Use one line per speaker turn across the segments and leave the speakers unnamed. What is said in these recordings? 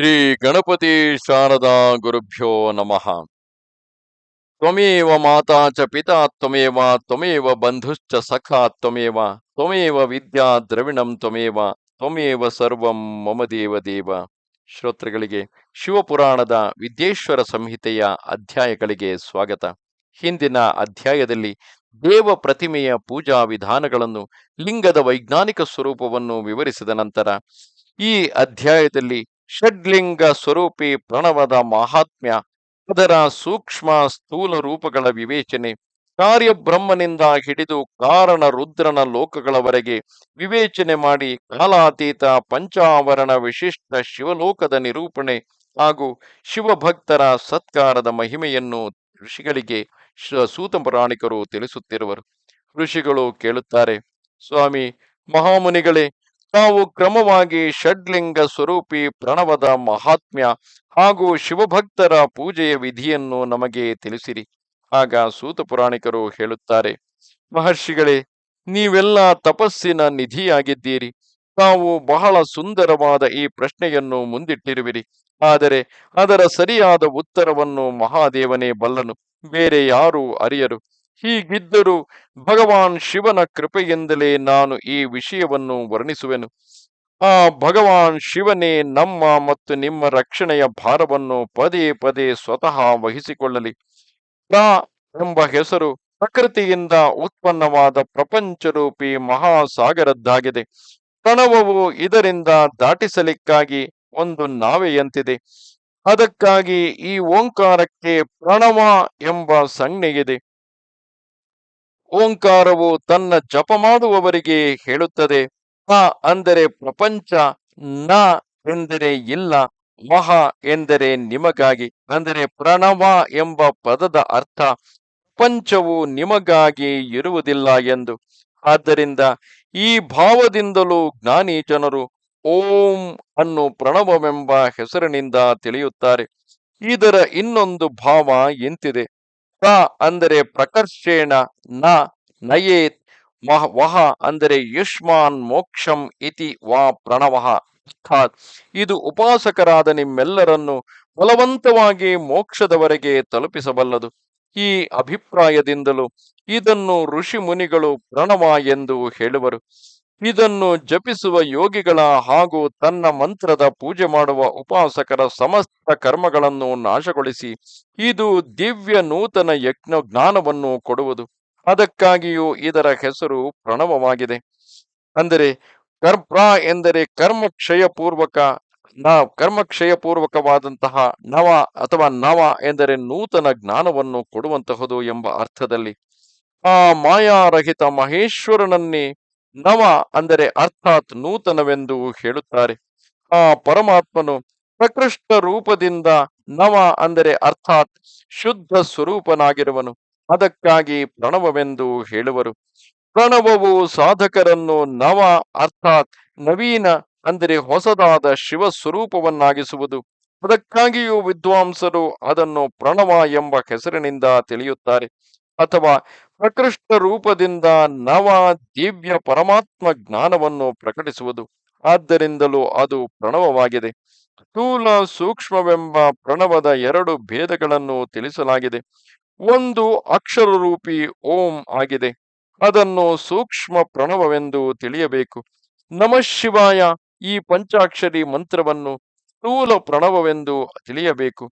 ಶ್ರೀ ಗಣಪತಿ ಶಾರದಾ ಗುರುಭ್ಯೋ ನಮಃ. ತ್ವಮೇವ ಮಾತಾ ಚ ಪಿತಾ, ತ್ವಮೇವ ತ್ವಮೇವ ಬಂಧುಶ್ಚ ಸಖಾ, ತ್ವಮೇವ ತ್ವಮೇವ ವಿದ್ಯಾ ದ್ರವಿಣಂ, ತ್ವಮೇವ ತ್ವಮೇವ ಸರ್ವಂ ಮಮ ದೇವ ದೇವ. ಶ್ರೋತೃಗಳಿಗೆ ಶಿವಪುರಾಣದ ವಿದ್ಯೇಶ್ವರ ಸಂಹಿತೆಯ ಅಧ್ಯಾಯಗಳಿಗೆ ಸ್ವಾಗತ. ಹಿಂದಿನ ಅಧ್ಯಾಯದಲ್ಲಿ ದೇವ ಪ್ರತಿಮೆಯ ಪೂಜಾ ವಿಧಾನಗಳನ್ನು, ಲಿಂಗದ ವೈಜ್ಞಾನಿಕ ಸ್ವರೂಪವನ್ನು ವಿವರಿಸಿದ ನಂತರ ಈ ಅಧ್ಯಾಯದಲ್ಲಿ ಷಡ್ಲಿಂಗ ಸ್ವರೂಪಿ ಪ್ರಣವದ ಮಹಾತ್ಮ್ಯ, ಅದರ ಸೂಕ್ಷ್ಮ ಸ್ಥೂಲ ರೂಪಗಳ ವಿವೇಚನೆ, ಕಾರ್ಯಬ್ರಹ್ಮನಿಂದ ಹಿಡಿದು ಕಾರಣ ರುದ್ರನ ಲೋಕಗಳವರೆಗೆ ವಿವೇಚನೆ ಮಾಡಿ ಕಾಲಾತೀತ ಪಂಚಾವರಣ ವಿಶಿಷ್ಟ ಶಿವಲೋಕದ ನಿರೂಪಣೆ ಹಾಗೂ ಶಿವಭಕ್ತರ ಸತ್ಕಾರದ ಮಹಿಮೆಯನ್ನು ಋಷಿಗಳಿಗೆ ಸೂತ ಪುರಾಣಿಕರು ತಿಳಿಸುತ್ತಿರುವರು. ಋಷಿಗಳು ಕೇಳುತ್ತಾರೆ, ಸ್ವಾಮಿ, ಮಹಾಮುನಿಗಳೇ ತಾವು ಕ್ರಮವಾಗಿ ಷಡ್ಲಿಂಗ ಸ್ವರೂಪಿ ಪ್ರಣವದ ಮಹಾತ್ಮ್ಯ ಹಾಗೂ ಶಿವಭಕ್ತರ ಪೂಜೆಯ ವಿಧಿಯನ್ನು ನಮಗೆ ತಿಳಿಸಿರಿ. ಆಗ ಸೂತ ಪುರಾಣಿಕರು ಹೇಳುತ್ತಾರೆ, ಮಹರ್ಷಿಗಳೇ, ನೀವೆಲ್ಲ ತಪಸ್ಸಿನ ನಿಧಿಯಾಗಿದ್ದೀರಿ. ತಾವು ಬಹಳ ಸುಂದರವಾದ ಈ ಪ್ರಶ್ನೆಯನ್ನು ಮುಂದಿಟ್ಟಿರುವಿರಿ. ಆದರೆ ಅದರ ಸರಿಯಾದ ಉತ್ತರವನ್ನು ಮಹಾದೇವನೇ ಬಲ್ಲನು. ಬೇರೆ ಯಾರೂ ಅರಿಯರು. ಹೀಗಿದ್ದರೂ ಭಗವಾನ್ ಶಿವನ ಕೃಪೆಯಿಂದಲೇ ನಾನು ಈ ವಿಷಯವನ್ನು ವರ್ಣಿಸುವೆನು. ಆ ಭಗವಾನ್ ಶಿವನೇ ನಮ್ಮ ಮತ್ತು ನಿಮ್ಮ ರಕ್ಷಣೆಯ ಭಾರವನ್ನು ಪದೇ ಪದೇ ಸ್ವತಃ ವಹಿಸಿಕೊಳ್ಳಲಿ. ಪ್ರಾ ಎಂಬ ಹೆಸರು ಪ್ರಕೃತಿಯಿಂದ ಉತ್ಪನ್ನವಾದ ಪ್ರಪಂಚರೂಪಿ ಮಹಾಸಾಗರದ್ದಾಗಿದೆ. ಪ್ರಣವವು ಇದರಿಂದ ದಾಟಿಸಲಿಕ್ಕಾಗಿ ಒಂದು ನಾವೆಯಂತಿದೆ. ಅದಕ್ಕಾಗಿ ಈ ಓಂಕಾರಕ್ಕೆ ಪ್ರಣವ ಎಂಬ ಸಂಜ್ಞೆಯಿದೆ. ಓಂಕಾರವು ತನ್ನ ಜಪ ಮಾಡುವವರಿಗೆ ಹೇಳುತ್ತದೆ. ಹ ಅಂದರೆ ಪ್ರಪಂಚ, ನ ಎಂದರೆ ಇಲ್ಲ, ಮಹ ಎಂದರೆ ನಿಮಗಾಗಿ, ಅಂದರೆ ಪ್ರಣವ ಎಂಬ ಪದದ ಅರ್ಥ ಪ್ರಪಂಚವು ನಿಮಗಾಗಿ ಇರುವುದಿಲ್ಲ ಎಂದು. ಆದ್ದರಿಂದ ಈ ಭಾವದಿಂದಲೂ ಜ್ಞಾನಿ ಜನರು ಓಂ ಅನ್ನು ಪ್ರಣವವೆಂಬ ಹೆಸರಿನಿಂದ ತಿಳಿಯುತ್ತಾರೆ. ಇದರ ಇನ್ನೊಂದು ಭಾವ ಎಂತಿದೆ. ಪ್ರ ಅಂದರೆ ಪ್ರಕರ್ಷೇಣ, ನ ನಯೇತ್, ಮಹ, ವಹ ಅಂದರೆ ಯುಷ್ಮಾನ್ ಮೋಕ್ಷಂ ಇತಿ ವಾ ಪ್ರಣವಃ. ಅರ್ಥಾತ್ ಇದು ಉಪಾಸಕರಾದ ನಿಮ್ಮೆಲ್ಲರನ್ನು ಬಲವಂತವಾಗಿ ಮೋಕ್ಷದವರೆಗೆ ತಲುಪಿಸಬಲ್ಲದು. ಈ ಅಭಿಪ್ರಾಯದಿಂದಲೂ ಇದನ್ನು ಋಷಿ ಮುನಿಗಳು ಪ್ರಣವ ಎಂದು ಹೇಳುವರು. ಇದನ್ನು ಜಪಿಸುವ ಯೋಗಿಗಳ ಹಾಗೂ ತನ್ನ ಮಂತ್ರದ ಪೂಜೆ ಮಾಡುವ ಉಪಾಸಕರ ಸಮಸ್ತ ಕರ್ಮಗಳನ್ನು ನಾಶಗೊಳಿಸಿ, ಇದು ದಿವ್ಯ ನೂತನ ಯಜ್ಞ ಜ್ಞಾನವನ್ನು ಕೊಡುವುದು. ಅದಕ್ಕಾಗಿಯೂ ಇದರ ಹೆಸರು ಪ್ರಣವವಾಗಿದೆ. ಅಂದರೆ, ಕರ್ಪ್ರ ಎಂದರೆ ಕರ್ಮಕ್ಷಯ ಪೂರ್ವಕ ನ ಕರ್ಮಕ್ಷಯ ಪೂರ್ವಕವಾದಂತಹ ನವ ಅಥವಾ ನವ ಎಂದರೆ ನೂತನ ಜ್ಞಾನವನ್ನು ಕೊಡುವಂತಹದು ಎಂಬ ಅರ್ಥದಲ್ಲಿ, ಆ ಮಾಯಾರಹಿತ ಮಹೇಶ್ವರನನ್ನೇ ನವ ಅಂದರೆ ಅರ್ಥಾತ್ ನೂತನವೆಂದು ಹೇಳುತ್ತಾರೆ. ಆ ಪರಮಾತ್ಮನು ಪ್ರಕೃಷ್ಟ ರೂಪದಿಂದ ನವ ಅಂದರೆ ಅರ್ಥಾತ್ ಶುದ್ಧ ಸ್ವರೂಪನಾಗಿರುವನು. ಅದಕ್ಕಾಗಿ ಪ್ರಣವವೆಂದು ಹೇಳುವರು. ಪ್ರಣವವು ಸಾಧಕರನ್ನು ನವ ಅರ್ಥಾತ್ ನವೀನ ಅಂದರೆ ಹೊಸದಾದ ಶಿವ ಸ್ವರೂಪವನ್ನಾಗಿಸುವುದು. ಅದಕ್ಕಾಗಿಯೂ ವಿದ್ವಾಂಸರು ಅದನ್ನು ಪ್ರಣವ ಎಂಬ ಹೆಸರಿನಿಂದ ತಿಳಿಯುತ್ತಾರೆ. ಅಥವಾ ಪ್ರಕೃಷ್ಟ ರೂಪದಿಂದ ನವ ದಿವ್ಯ ಪರಮಾತ್ಮ ಜ್ಞಾನವನ್ನು ಪ್ರಕಟಿಸುವುದು ಆದ್ದರಿಂದಲೂ ಅದು ಪ್ರಣವವಾಗಿದೆ. ಸ್ಥೂಲ ಸೂಕ್ಷ್ಮವೆಂಬ ಪ್ರಣವದ ಎರಡು ಭೇದಗಳನ್ನು ತಿಳಿಸಲಾಗಿದೆ. ಒಂದು ಅಕ್ಷರ ರೂಪಿ ಓಂ ಆಗಿದೆ. ಅದನ್ನು ಸೂಕ್ಷ್ಮ ಪ್ರಣವವೆಂದು ತಿಳಿಯಬೇಕು. ನಮಃ ಶಿವಾಯ ಈ ಪಂಚಾಕ್ಷರಿ ಮಂತ್ರವನ್ನು ಸ್ಥೂಲ ಪ್ರಣವವೆಂದು ತಿಳಿಯಬೇಕು.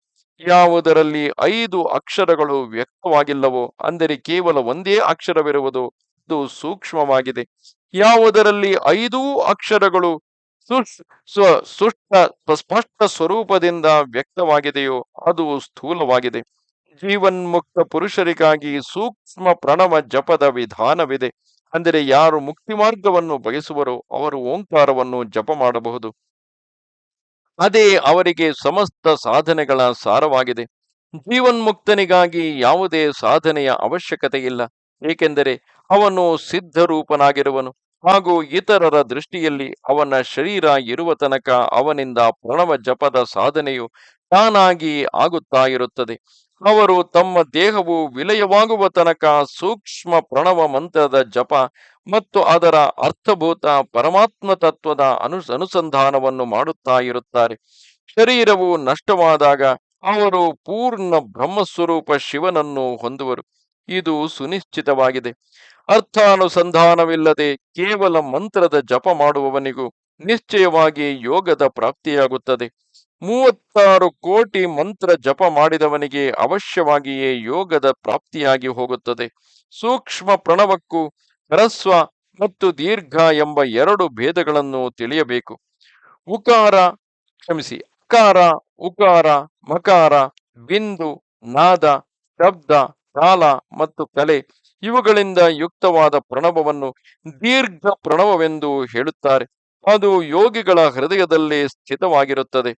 ಯಾವುದರಲ್ಲಿ ಐದು ಅಕ್ಷರಗಳು ವ್ಯಕ್ತವಾಗಿಲ್ಲವೋ, ಅಂದರೆ ಕೇವಲ ಒಂದೇ ಅಕ್ಷರವಿರುವುದು, ಇದು ಸೂಕ್ಷ್ಮವಾಗಿದೆ. ಯಾವುದರಲ್ಲಿ ಐದೂ ಅಕ್ಷರಗಳು ಸುಷ್ಟ ಸ್ಪಷ್ಟ ಸ್ವರೂಪದಿಂದ ವ್ಯಕ್ತವಾಗಿದೆಯೋ, ಅದು ಸ್ಥೂಲವಾಗಿದೆ. ಜೀವನ್ಮುಕ್ತ ಪುರುಷರಿಗಾಗಿ ಸೂಕ್ಷ್ಮ ಪ್ರಣವ ಜಪದ ವಿಧಾನವಿದೆ. ಅಂದರೆ ಯಾರು ಮುಕ್ತಿ ಮಾರ್ಗವನ್ನು ಬಯಸುವರೋ, ಅವರು ಓಂಕಾರವನ್ನು ಜಪ ಮಾಡಬಹುದು. ಅದೇ ಅವರಿಗೆ ಸಮಸ್ತ ಸಾಧನೆಗಳ ಸಾರವಾಗಿದೆ. ಜೀವನ್ಮುಕ್ತನಿಗಾಗಿ ಯಾವುದೇ ಸಾಧನೆಯ ಅವಶ್ಯಕತೆ ಇಲ್ಲ ಏಕೆಂದರೆ ಅವನು ಸಿದ್ಧರೂಪನಾಗಿರುವನು ಹಾಗೂ ಇತರರ ದೃಷ್ಟಿಯಲ್ಲಿ ಅವನ ಶರೀರ ಇರುವ ತನಕ ಅವನಿಂದ ಪ್ರಣವ ಜಪದ ಸಾಧನೆಯು ತಾನಾಗಿ ಆಗುತ್ತಾ ಇರುತ್ತದೆ. ಅವರು ತಮ್ಮ ದೇಹವು ವಿಲಯವಾಗುವ ತನಕ ಸೂಕ್ಷ್ಮ ಪ್ರಣವ ಮಂತ್ರದ ಜಪ ಮತ್ತು ಅದರ ಅರ್ಥಭೂತ ಪರಮಾತ್ಮ ತತ್ವದ ಅನು ಅನುಸಂಧಾನವನ್ನು ಮಾಡುತ್ತಾ ಇರುತ್ತಾರೆ. ಶರೀರವು ನಷ್ಟವಾದಾಗ ಅವರು ಪೂರ್ಣ ಬ್ರಹ್ಮಸ್ವರೂಪ ಶಿವನನ್ನು ಹೊಂದುವರು. ಇದು ಸುನಿಶ್ಚಿತವಾಗಿದೆ. ಅರ್ಥಾನುಸಂಧಾನವಿಲ್ಲದೆ ಕೇವಲ ಮಂತ್ರದ ಜಪ ಮಾಡುವವನಿಗೂ ನಿಶ್ಚಯವಾಗಿ ಯೋಗದ ಪ್ರಾಪ್ತಿಯಾಗುತ್ತದೆ. ಮೂವತ್ತಾರು ಕೋಟಿ ಮಂತ್ರ ಜಪ ಮಾಡಿದವನಿಗೆ ಅವಶ್ಯವಾಗಿಯೇ ಯೋಗದ ಪ್ರಾಪ್ತಿಯಾಗಿ ಹೋಗುತ್ತದೆ. ಸೂಕ್ಷ್ಮ ಪ್ರಣವಕ್ಕೂ ಹ್ರಸ್ವ ಮತ್ತು ದೀರ್ಘ ಎಂಬ ಎರಡು ಭೇದಗಳನ್ನು ತಿಳಿಯಬೇಕು. ಉಕಾರ ಕ್ಷಮಿಸಿ, ಅಕಾರ, ಉಕಾರ, ಮಕಾರ, ಬಿಂದು, ನಾದ, ಶಬ್ದ ಕಾಲ ಮತ್ತು ಕಲೆ ಇವುಗಳಿಂದ ಯುಕ್ತವಾದ ಪ್ರಣವವನ್ನು ದೀರ್ಘ ಪ್ರಣವವೆಂದು ಹೇಳುತ್ತಾರೆ. ಅದು ಯೋಗಿಗಳ ಹೃದಯದಲ್ಲಿ ಸ್ಥಿತವಾಗಿರುತ್ತದೆ.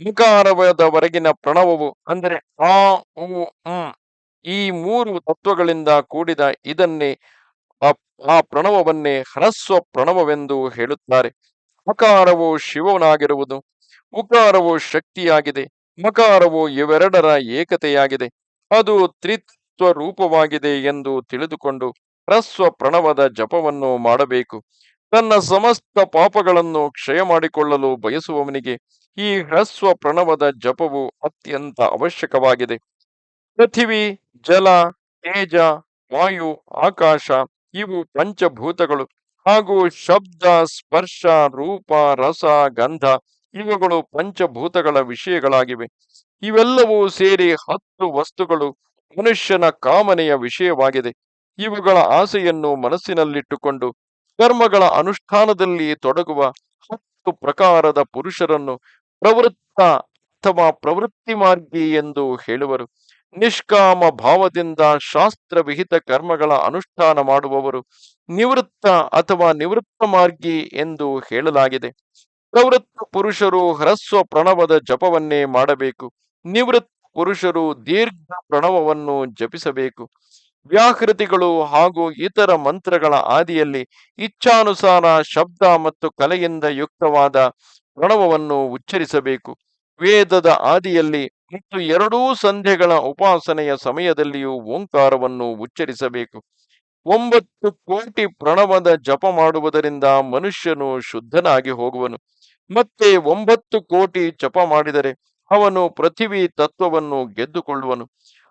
ಮುಖಾರವದವರೆಗಿನ ಪ್ರಣವವು ಅಂದರೆ ಆ ಈ ಮೂರು ತತ್ವಗಳಿಂದ ಕೂಡಿದ ಇದನ್ನೇ ಆ ಪ್ರಣವವನ್ನೇ ಹ್ರಸ್ವ ಪ್ರಣವವೆಂದು ಹೇಳುತ್ತಾರೆ. ಮಕಾರವು ಶಿವನಾಗಿರುವುದು, ಉಕಾರವು ಶಕ್ತಿಯಾಗಿದೆ, ಮಕಾರವು ಇವೆರಡರ ಏಕತೆಯಾಗಿದೆ, ಅದು ತ್ರಿತ್ವ ರೂಪವಾಗಿದೆ ಎಂದು ತಿಳಿದುಕೊಂಡು ಹ್ರಸ್ವ ಪ್ರಣವದ ಜಪವನ್ನು ಮಾಡಬೇಕು. ತನ್ನ ಸಮಸ್ತ ಪಾಪಗಳನ್ನು ಕ್ಷಯ ಮಾಡಿಕೊಳ್ಳಲು ಬಯಸುವವನಿಗೆ ಈ ಹ್ರಸ್ವ ಪ್ರಣವದ ಜಪವು ಅತ್ಯಂತ ಅವಶ್ಯಕವಾಗಿದೆ. ಪೃಥಿವಿ, ಜಲ, ತೇಜ, ವಾಯು, ಆಕಾಶ ಇವು ಪಂಚಭೂತಗಳು ಹಾಗೂ ಶಬ್ದ, ಸ್ಪರ್ಶ, ರೂಪ, ರಸ, ಗಂಧ ಇವುಗಳು ಪಂಚಭೂತಗಳ ವಿಷಯಗಳಾಗಿವೆ. ಇವೆಲ್ಲವೂ ಸೇರಿ ಹತ್ತು ವಸ್ತುಗಳು ಮನುಷ್ಯನ ಕಾಮನೆಯ ವಿಷಯವಾಗಿದೆ. ಇವುಗಳ ಆಸೆಯನ್ನು ಮನಸ್ಸಿನಲ್ಲಿಟ್ಟುಕೊಂಡು ಕರ್ಮಗಳ ಅನುಷ್ಠಾನದಲ್ಲಿ ತೊಡಗುವ ಹತ್ತು ಪ್ರಕಾರದ ಪುರುಷರನ್ನು ಪ್ರವೃತ್ತ ಅಥವಾ ಪ್ರವೃತ್ತಿ ಮಾರ್ಗಿ ಎಂದು ಹೇಳುವರು. ನಿಷ್ಕಾಮ ಭಾವದಿಂದ ಶಾಸ್ತ್ರ ವಿಹಿತ ಕರ್ಮಗಳ ಅನುಷ್ಠಾನ ಮಾಡುವವರು ನಿವೃತ್ತ ಅಥವಾ ನಿವೃತ್ತ ಮಾರ್ಗಿ ಎಂದು ಹೇಳಲಾಗಿದೆ. ಪ್ರವೃತ್ತ ಪುರುಷರು ಹ್ರಸ್ವ ಪ್ರಣವದ ಜಪವನ್ನೇ ಮಾಡಬೇಕು. ನಿವೃತ್ತ ಪುರುಷರು ದೀರ್ಘ ಪ್ರಣವವನ್ನು ಜಪಿಸಬೇಕು. ವ್ಯಾಕೃತಿಗಳು ಹಾಗೂ ಇತರ ಮಂತ್ರಗಳ ಆದಿಯಲ್ಲಿ ಇಚ್ಛಾನುಸಾರ ಶಬ್ದ ಮತ್ತು ಕಲೆಯಿಂದ ಯುಕ್ತವಾದ ಪ್ರಣವವನ್ನು ಉಚ್ಚರಿಸಬೇಕು. ವೇದದ ಆದಿಯಲ್ಲಿ ಮತ್ತು ಎರಡೂ ಸಂಧ್ಯೆಗಳ ಉಪಾಸನೆಯ ಸಮಯದಲ್ಲಿಯೂ ಓಂಕಾರವನ್ನು ಉಚ್ಚರಿಸಬೇಕು. ಒಂಬತ್ತು ಕೋಟಿ ಪ್ರಣವದ ಜಪ ಮಾಡುವುದರಿಂದ ಮನುಷ್ಯನು ಶುದ್ಧನಾಗಿ ಹೋಗುವನು. ಮತ್ತೆ ಒಂಬತ್ತು ಕೋಟಿ ಜಪ ಮಾಡಿದರೆ ಅವನು ಪೃಥಿವಿ ತತ್ವವನ್ನು ಗೆದ್ದುಕೊಳ್ಳುವನು.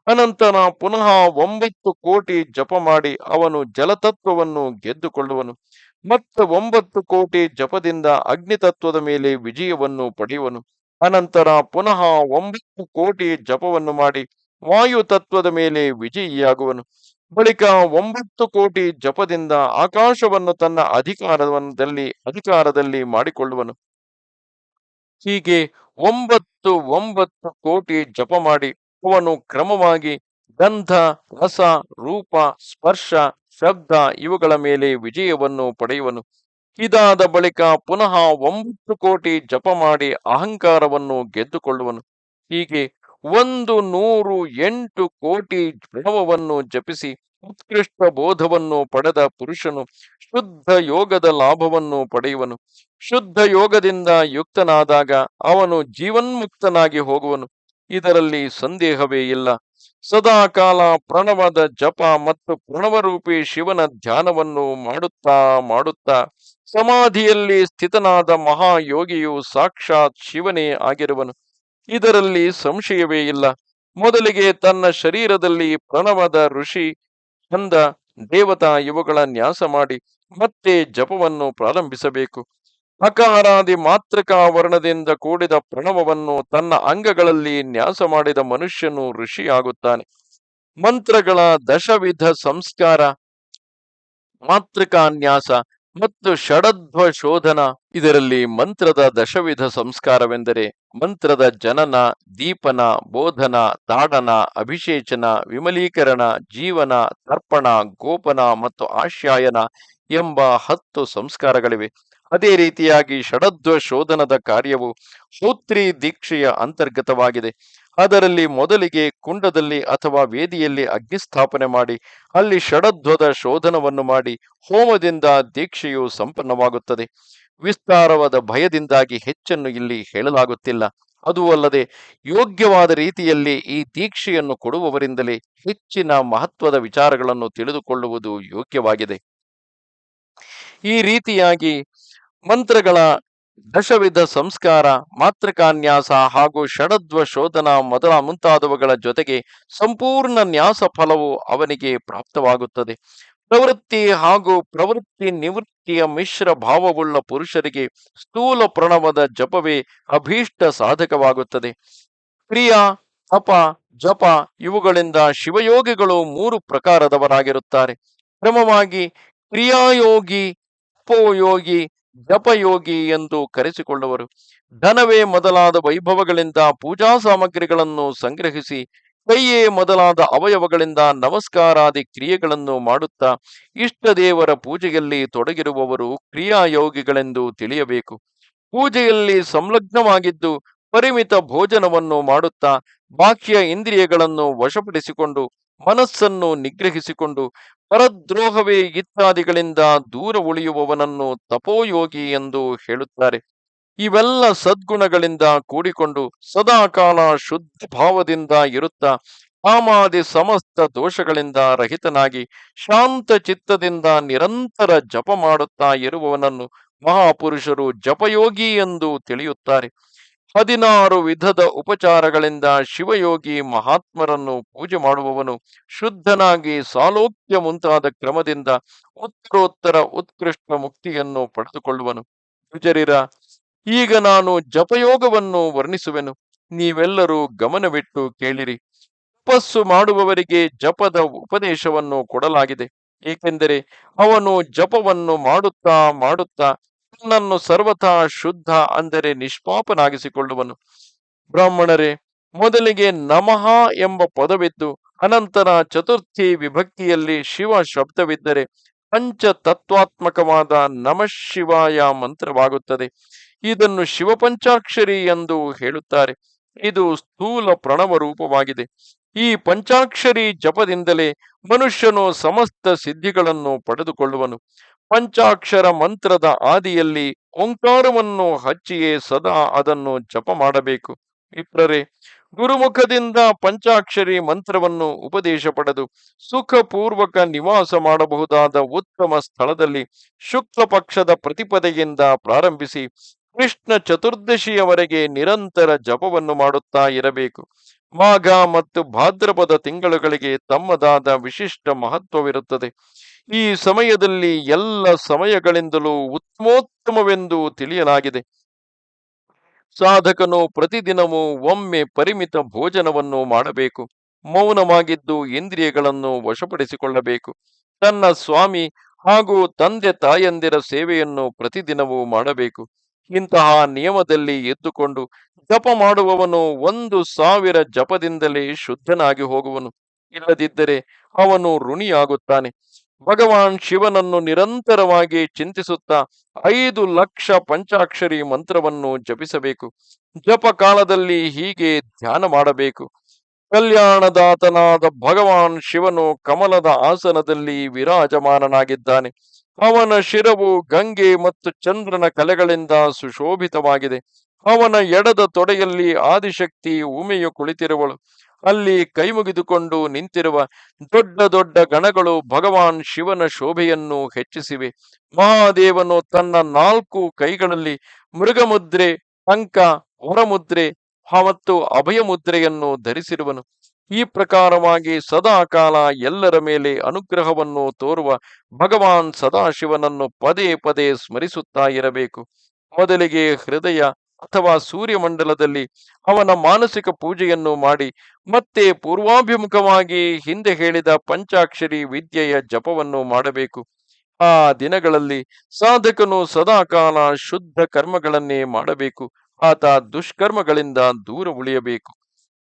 ಅನಂತರ ಪುನಃ ಒಂಬತ್ತು ಕೋಟಿ ಜಪ ಮಾಡಿ ಅವನು ಜಲತತ್ವವನ್ನು ಗೆದ್ದುಕೊಳ್ಳುವನು. ಮತ್ತೆ ಒಂಬತ್ತು ಕೋಟಿ ಜಪದಿಂದ ಅಗ್ನಿ ತತ್ವದ ಮೇಲೆ ವಿಜಯವನ್ನು ಪಡೆಯುವನು. ಅನಂತರ ಪುನಃ ಒಂಬತ್ತು ಕೋಟಿ ಜಪವನ್ನು ಮಾಡಿ ವಾಯು ತತ್ವದ ಮೇಲೆ ವಿಜಯಿಯಾಗುವನು. ಬಳಿಕ ಒಂಬತ್ತು ಕೋಟಿ ಜಪದಿಂದ ಆಕಾಶವನ್ನು ತನ್ನ ಅಧಿಕಾರದಲ್ಲಿ ಅಧಿಕಾರದಲ್ಲಿ ಮಾಡಿಕೊಳ್ಳುವನು. ಹೀಗೆ ಒಂಬತ್ತು ಒಂಬತ್ತು ಕೋಟಿ ಜಪ ಮಾಡಿ ಅವನು ಕ್ರಮವಾಗಿ ಗಂಧ, ರಸ, ರೂಪ, ಸ್ಪರ್ಶ ಶಬ್ದ ಇವುಗಳ ಮೇಲೆ ವಿಜಯವನ್ನು ಪಡೆಯುವನು. ಇದಾದ ಬಳಿಕ ಪುನಃ ಒಂಬತ್ತು ಕೋಟಿ ಜಪ ಮಾಡಿ ಅಹಂಕಾರವನ್ನು ಗೆದ್ದುಕೊಳ್ಳುವನು. ಹೀಗೆ ಒಂದು ನೂರು ಎಂಟು ಕೋಟಿ ಭ್ರಮವನ್ನು ಜಪಿಸಿ ಉತ್ಕೃಷ್ಟ ಬೋಧವನ್ನು ಪಡೆದ ಪುರುಷನು ಶುದ್ಧ ಯೋಗದ ಲಾಭವನ್ನು ಪಡೆಯುವನು. ಶುದ್ಧ ಯೋಗದಿಂದ ಯುಕ್ತನಾದಾಗ ಅವನು ಜೀವನ್ಮುಕ್ತನಾಗಿ ಹೋಗುವನು. ಇದರಲ್ಲಿ ಸಂದೇಹವೇ ಇಲ್ಲ. ಸದಾಕಾಲ ಪ್ರಣವದ ಜಪ ಮತ್ತು ಪ್ರಣವರೂಪಿ ಶಿವನ ಧ್ಯಾನವನ್ನು ಮಾಡುತ್ತಾ ಮಾಡುತ್ತಾ ಸಮಾಧಿಯಲ್ಲಿ ಸ್ಥಿತನಾದ ಮಹಾಯೋಗಿಯು ಸಾಕ್ಷಾತ್ ಶಿವನೇ ಆಗಿರುವನು. ಇದರಲ್ಲಿ ಸಂಶಯವೇ ಇಲ್ಲ. ಮೊದಲಿಗೆ ತನ್ನ ಶರೀರದಲ್ಲಿ ಪ್ರಣವದ ಋಷಿ ಚಂದ ದೇವತಾ ಇವುಗಳ ನ್ಯಾಸ ಮಾಡಿ ಮತ್ತೆ ಜಪವನ್ನು ಪ್ರಾರಂಭಿಸಬೇಕು. ಅಕಾರಾದಿ ಮಾತೃಕ ವರ್ಣದಿಂದ ಕೂಡಿದ ಪ್ರಣವವನ್ನು ತನ್ನ ಅಂಗಗಳಲ್ಲಿ ನ್ಯಾಸ ಮಾಡಿದ ಮನುಷ್ಯನು ಋಷಿಯಾಗುತ್ತಾನೆ. ಮಂತ್ರಗಳ ದಶವಿಧ ಸಂಸ್ಕಾರ, ಮಾತೃಕಾನ್ಯಾಸ ಮತ್ತು ಷಡಧ್ವ ಶೋಧನ ಇದರಲ್ಲಿ ಮಂತ್ರದ ದಶವಿಧ ಸಂಸ್ಕಾರವೆಂದರೆ ಮಂತ್ರದ ಜನನ, ದೀಪನ, ಬೋಧನ, ತಾಡನ, ಅಭಿಷೇಚನ, ವಿಮಲೀಕರಣ, ಜೀವನ, ತರ್ಪಣ, ಗೋಪನ ಮತ್ತು ಆಶ್ಯಾಯನ ಎಂಬ ಹತ್ತು ಸಂಸ್ಕಾರಗಳಿವೆ. ಅದೇ ರೀತಿಯಾಗಿ ಷಡಧ್ವ ಶೋಧನದ ಕಾರ್ಯವು ಹೋತ್ರಿ ದೀಕ್ಷೆಯ ಅಂತರ್ಗತವಾಗಿದೆ. ಅದರಲ್ಲಿ ಮೊದಲಿಗೆ ಕುಂಡದಲ್ಲಿ ಅಥವಾ ವೇದಿಯಲ್ಲಿ ಅಗ್ನಿಸ್ಥಾಪನೆ ಮಾಡಿ, ಅಲ್ಲಿ ಷಡಧ್ವದ ಶೋಧನವನ್ನು ಮಾಡಿ ಹೋಮದಿಂದ ದೀಕ್ಷೆಯು ಸಂಪನ್ನವಾಗುತ್ತದೆ. ವಿಸ್ತಾರವಾದ ಭಯದಿಂದಾಗಿ ಹೆಚ್ಚನ್ನು ಇಲ್ಲಿ ಹೇಳಲಾಗುತ್ತಿಲ್ಲ. ಅದು ಅಲ್ಲದೆ ಯೋಗ್ಯವಾದ ರೀತಿಯಲ್ಲಿ ಈ ದೀಕ್ಷೆಯನ್ನು ಕೊಡುವವರಿಂದಲೇ ಹೆಚ್ಚಿನ ಮಹತ್ವದ ವಿಚಾರಗಳನ್ನು ತಿಳಿದುಕೊಳ್ಳುವುದು ಯೋಗ್ಯವಾಗಿದೆ. ಈ ರೀತಿಯಾಗಿ ಮಂತ್ರಗಳ ದಶವಿಧ ಸಂಸ್ಕಾರ, ಮಾತೃಕಾನ್ಯಾಸ ಹಾಗೂ ಷಡದ್ವ ಶೋಧನ ಮೊದಲ ಮುಂತಾದವುಗಳ ಜೊತೆಗೆ ಸಂಪೂರ್ಣ ನ್ಯಾಸ ಫಲವು ಅವನಿಗೆ ಪ್ರಾಪ್ತವಾಗುತ್ತದೆ. ಪ್ರವೃತ್ತಿ ಹಾಗೂ ಪ್ರವೃತ್ತಿ ನಿವೃತ್ತಿಯ ಮಿಶ್ರ ಭಾವವುಳ್ಳ ಪುರುಷರಿಗೆ ಸ್ಥೂಲ ಪ್ರಣವದ ಜಪವೇ ಅಭೀಷ್ಟ ಸಾಧಕವಾಗುತ್ತದೆ. ಕ್ರಿಯಾ ತಪ ಜಪ ಇವುಗಳಿಂದ ಶಿವಯೋಗಿಗಳು ಮೂರು ಪ್ರಕಾರದವರಾಗಿರುತ್ತಾರೆ. ಕ್ರಮವಾಗಿ ಕ್ರಿಯಾಯೋಗಿ ತಪೋಯೋಗಿ ಜಪಯೋಗಿ ಎಂದು ಕರೆಸಿಕೊಳ್ಳುವರು. ಧನವೇ ಮೊದಲಾದ ವೈಭವಗಳಿಂದ ಪೂಜಾ ಸಾಮಗ್ರಿಗಳನ್ನು ಸಂಗ್ರಹಿಸಿ, ಕೈಯೇ ಮೊದಲಾದ ಅವಯವಗಳಿಂದ ನಮಸ್ಕಾರಾದಿ ಕ್ರಿಯೆಗಳನ್ನು ಮಾಡುತ್ತಾ ಇಷ್ಟ ದೇವರ ಪೂಜೆಯಲ್ಲಿ ತೊಡಗಿರುವವರು ಕ್ರಿಯಾಯೋಗಿಗಳೆಂದು ತಿಳಿಯಬೇಕು. ಪೂಜೆಯಲ್ಲಿ ಸಂಲಗ್ನವಾಗಿದ್ದು ಪರಿಮಿತ ಭೋಜನವನ್ನು ಮಾಡುತ್ತಾ, ಬಾಹ್ಯ ಇಂದ್ರಿಯಗಳನ್ನು ವಶಪಡಿಸಿಕೊಂಡು ಮನಸ್ಸನ್ನು ನಿಗ್ರಹಿಸಿಕೊಂಡು ಪರದ್ರೋಹವೇ ಇತ್ಯಾದಿಗಳಿಂದ ದೂರ ಉಳಿಯುವವನನ್ನು ತಪೋಯೋಗಿ ಎಂದು ಹೇಳುತ್ತಾರೆ. ಇವೆಲ್ಲ ಸದ್ಗುಣಗಳಿಂದ ಕೂಡಿಕೊಂಡು ಸದಾಕಾಲ ಶುದ್ಧ ಭಾವದಿಂದ ಇರುತ್ತಾ ಕಾಮಾದಿ ಸಮಸ್ತ ದೋಷಗಳಿಂದ ರಹಿತನಾಗಿ ಶಾಂತ ಚಿತ್ತದಿಂದ ನಿರಂತರ ಜಪ ಮಾಡುತ್ತಾ ಇರುವವನನ್ನು ಮಹಾಪುರುಷರು ಜಪಯೋಗಿ ಎಂದು ತಿಳಿಯುತ್ತಾರೆ. ಹದಿನಾರು ವಿಧದ ಉಪಚಾರಗಳಿಂದ ಶಿವಯೋಗಿ ಮಹಾತ್ಮರನ್ನು ಪೂಜೆ ಮಾಡುವವನು ಶುದ್ಧನಾಗಿ ಸಾಲೋಕ್ಯ ಮುಂತಾದ ಕ್ರಮದಿಂದ ಉತ್ತರೋತ್ತರ ಉತ್ಕೃಷ್ಟ ಮುಕ್ತಿಯನ್ನು ಪಡೆದುಕೊಳ್ಳುವನು. ಗುಜರಿರ ಈಗ ನಾನು ಜಪಯೋಗವನ್ನು ವರ್ಣಿಸುವೆನು. ನೀವೆಲ್ಲರೂ ಗಮನವಿಟ್ಟು ಕೇಳಿರಿ. ತಪಸ್ಸು ಮಾಡುವವರಿಗೆ ಜಪದ ಉಪದೇಶವನ್ನು ಕೊಡಲಾಗಿದೆ. ಏಕೆಂದರೆ ಅವನು ಜಪವನ್ನು ಮಾಡುತ್ತಾ ಮಾಡುತ್ತಾ ತನ್ನನ್ನು ಸರ್ವಥಾ ಶುದ್ಧ ಅಂದರೆ ನಿಷ್ಪಾಪನಾಗಿಸಿಕೊಳ್ಳುವನು. ಬ್ರಾಹ್ಮಣರೇ, ಮೊದಲಿಗೆ ನಮಃ ಎಂಬ ಪದವಿದ್ದು, ಅನಂತರ ಚತುರ್ಥಿ ವಿಭಕ್ತಿಯಲ್ಲಿ ಶಿವ ಶಬ್ದವಿದ್ದರೆ ಪಂಚ ತತ್ವಾತ್ಮಕವಾದ ನಮಃ ಶಿವಾಯ ಮಂತ್ರವಾಗುತ್ತದೆ. ಇದನ್ನು ಶಿವಪಂಚಾಕ್ಷರಿ ಎಂದು ಹೇಳುತ್ತಾರೆ. ಇದು ಸ್ಥೂಲ ಪ್ರಣವ ರೂಪವಾಗಿದೆ. ಈ ಪಂಚಾಕ್ಷರಿ ಜಪದಿಂದಲೇ ಮನುಷ್ಯನು ಸಮಸ್ತ ಸಿದ್ಧಿಗಳನ್ನು ಪಡೆದುಕೊಳ್ಳುವನು. ಪಂಚಾಕ್ಷರ ಮಂತ್ರದ ಆದಿಯಲ್ಲಿ ಓಂಕಾರವನ್ನು ಹಚ್ಚಿಯೇ ಸದಾ ಅದನ್ನು ಜಪ ಮಾಡಬೇಕು. ವಿಪ್ರರೇ ಗುರುಮುಖದಿಂದ ಪಂಚಾಕ್ಷರಿ ಮಂತ್ರವನ್ನು ಉಪದೇಶ ಪಡೆದು ಸುಖಪೂರ್ವಕ ನಿವಾಸ ಮಾಡಬಹುದಾದ ಉತ್ತಮ ಸ್ಥಳದಲ್ಲಿ ಶುಕ್ಲ ಪಕ್ಷದ ಪ್ರತಿಪದೆಯಿಂದ ಪ್ರಾರಂಭಿಸಿ ಕೃಷ್ಣ ಚತುರ್ದಶಿಯವರೆಗೆ ನಿರಂತರ ಜಪವನ್ನು ಮಾಡುತ್ತಾ ಇರಬೇಕು. ಮಾಘ ಮತ್ತು ಭಾದ್ರಪದ ತಿಂಗಳುಗಳಿಗೆ ತಮ್ಮದಾದ ವಿಶಿಷ್ಟ ಮಹತ್ವವಿರುತ್ತದೆ. ಈ ಸಮಯದಲ್ಲಿ ಎಲ್ಲ ಸಮಯಗಳಿಂದಲೂ ಉತ್ತಮೋತ್ತಮವೆಂದು ತಿಳಿಯಲಾಗಿದೆ. ಸಾಧಕನು ಪ್ರತಿದಿನವೂ ಒಮ್ಮೆ ಪರಿಮಿತ ಭೋಜನವನ್ನು ಮಾಡಬೇಕು. ಮೌನವಾಗಿದ್ದು ಇಂದ್ರಿಯಗಳನ್ನು ವಶಪಡಿಸಿಕೊಳ್ಳಬೇಕು. ತನ್ನ ಸ್ವಾಮಿ ಹಾಗೂ ತಂದೆ ತಾಯಂದಿರ ಸೇವೆಯನ್ನು ಪ್ರತಿದಿನವೂ ಮಾಡಬೇಕು. ಇಂತಹ ನಿಯಮದಲ್ಲಿ ಎದ್ದುಕೊಂಡು ಜಪ ಮಾಡುವವನು ಒಂದು ಸಾವಿರ ಜಪದಿಂದಲೇ ಶುದ್ಧನಾಗಿ ಹೋಗುವನು. ಇಲ್ಲದಿದ್ದರೆ ಅವನು ಋಣಿಯಾಗುತ್ತಾನೆ. ಭಗವಾನ್ ಶಿವನನ್ನು ನಿರಂತರವಾಗಿ ಚಿಂತಿಸುತ್ತಾ ಐದು ಲಕ್ಷ ಪಂಚಾಕ್ಷರಿ ಮಂತ್ರವನ್ನು ಜಪಿಸಬೇಕು. ಜಪ ಕಾಲದಲ್ಲಿ ಹೀಗೆ ಧ್ಯಾನ ಮಾಡಬೇಕು. ಕಲ್ಯಾಣದಾತನಾದ ಭಗವಾನ್ ಶಿವನು ಕಮಲದ ಆಸನದಲ್ಲಿ ವಿರಾಜಮಾನನಾಗಿದ್ದಾನೆ. ಅವನ ಶಿರವು ಗಂಗೆ ಮತ್ತು ಚಂದ್ರನ ಕಲೆಗಳಿಂದ ಸುಶೋಭಿತವಾಗಿದೆ. ಅವನ ಎಡದ ತೊಡೆಯಲ್ಲಿ ಆದಿಶಕ್ತಿ ಉಮೆಯು ಕುಳಿತಿರುವಳು. ಅಲ್ಲಿ ಕೈಮುಗಿದುಕೊಂಡು ನಿಂತಿರುವ ದೊಡ್ಡ ದೊಡ್ಡ ಗಣಗಳು ಭಗವಾನ್ ಶಿವನ ಶೋಭೆಯನ್ನು ಹೆಚ್ಚಿಸಿವೆ. ಮಹಾದೇವನು ತನ್ನ ನಾಲ್ಕು ಕೈಗಳಲ್ಲಿ ಮೃಗಮುದ್ರೆ ಟಂಕ ಹೊರಮುದ್ರೆ ಮತ್ತು ಅಭಯ ಮುದ್ರೆಯನ್ನು ಧರಿಸಿರುವನು. ಈ ಪ್ರಕಾರವಾಗಿ ಸದಾಕಾಲ ಎಲ್ಲರ ಮೇಲೆ ಅನುಗ್ರಹವನ್ನು ತೋರುವ ಭಗವಾನ್ ಸದಾಶಿವನನ್ನು ಪದೇ ಪದೇ ಸ್ಮರಿಸುತ್ತಾ ಇರಬೇಕು. ಮೊದಲಿಗೆ ಹೃದಯ ಅಥವಾ ಸೂರ್ಯಮಂಡಲದಲ್ಲಿ ಅವನ ಮಾನಸಿಕ ಪೂಜೆಯನ್ನು ಮಾಡಿ ಮತ್ತೆ ಪೂರ್ವಾಭಿಮುಖವಾಗಿ ಹಿಂದೆ ಹೇಳಿದ ಪಂಚಾಕ್ಷರಿ ವಿದ್ಯೆಯ ಜಪವನ್ನು ಮಾಡಬೇಕು. ಆ ದಿನಗಳಲ್ಲಿ ಸಾಧಕನು ಸದಾಕಾಲ ಶುದ್ಧ ಕರ್ಮಗಳನ್ನೇ ಮಾಡಬೇಕು. ಆತ ದುಷ್ಕರ್ಮಗಳಿಂದ ದೂರ ಉಳಿಯಬೇಕು.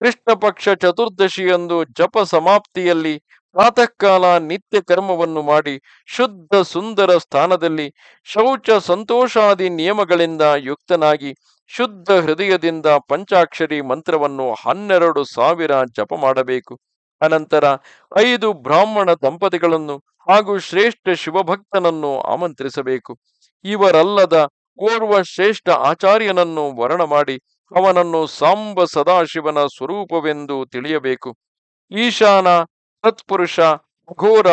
ಕೃಷ್ಣ ಪಕ್ಷ ಚತುರ್ದಶಿಯಂದು ಜಪ ಸಮಾಪ್ತಿಯಲ್ಲಿ ಪ್ರಾತಃ ಕಾಲ ನಿತ್ಯ ಕರ್ಮವನ್ನು ಮಾಡಿ ಶುದ್ಧ ಸುಂದರ ಸ್ಥಾನದಲ್ಲಿ ಶೌಚ ಸಂತೋಷಾದಿ ನಿಯಮಗಳಿಂದ ಯುಕ್ತನಾಗಿ ಶುದ್ಧ ಹೃದಯದಿಂದ ಪಂಚಾಕ್ಷರಿ ಮಂತ್ರವನ್ನು ಹನ್ನೆರಡು ಸಾವಿರ ಜಪ ಮಾಡಬೇಕು. ಅನಂತರ ಐದು ಬ್ರಾಹ್ಮಣ ದಂಪತಿಗಳನ್ನು ಹಾಗೂ ಶ್ರೇಷ್ಠ ಶಿವಭಕ್ತನನ್ನು ಆಮಂತ್ರಿಸಬೇಕು. ಇವರಲ್ಲದ ಓರ್ವ ಶ್ರೇಷ್ಠ ಆಚಾರ್ಯನನ್ನು ವರ್ಣ ಮಾಡಿ ಅವನನ್ನು ಸಾಂಬ ಸದಾಶಿವನ ಸ್ವರೂಪವೆಂದು ತಿಳಿಯಬೇಕು. ಈಶಾನ, ಸತ್ಪುರುಷ, ಘೋರ,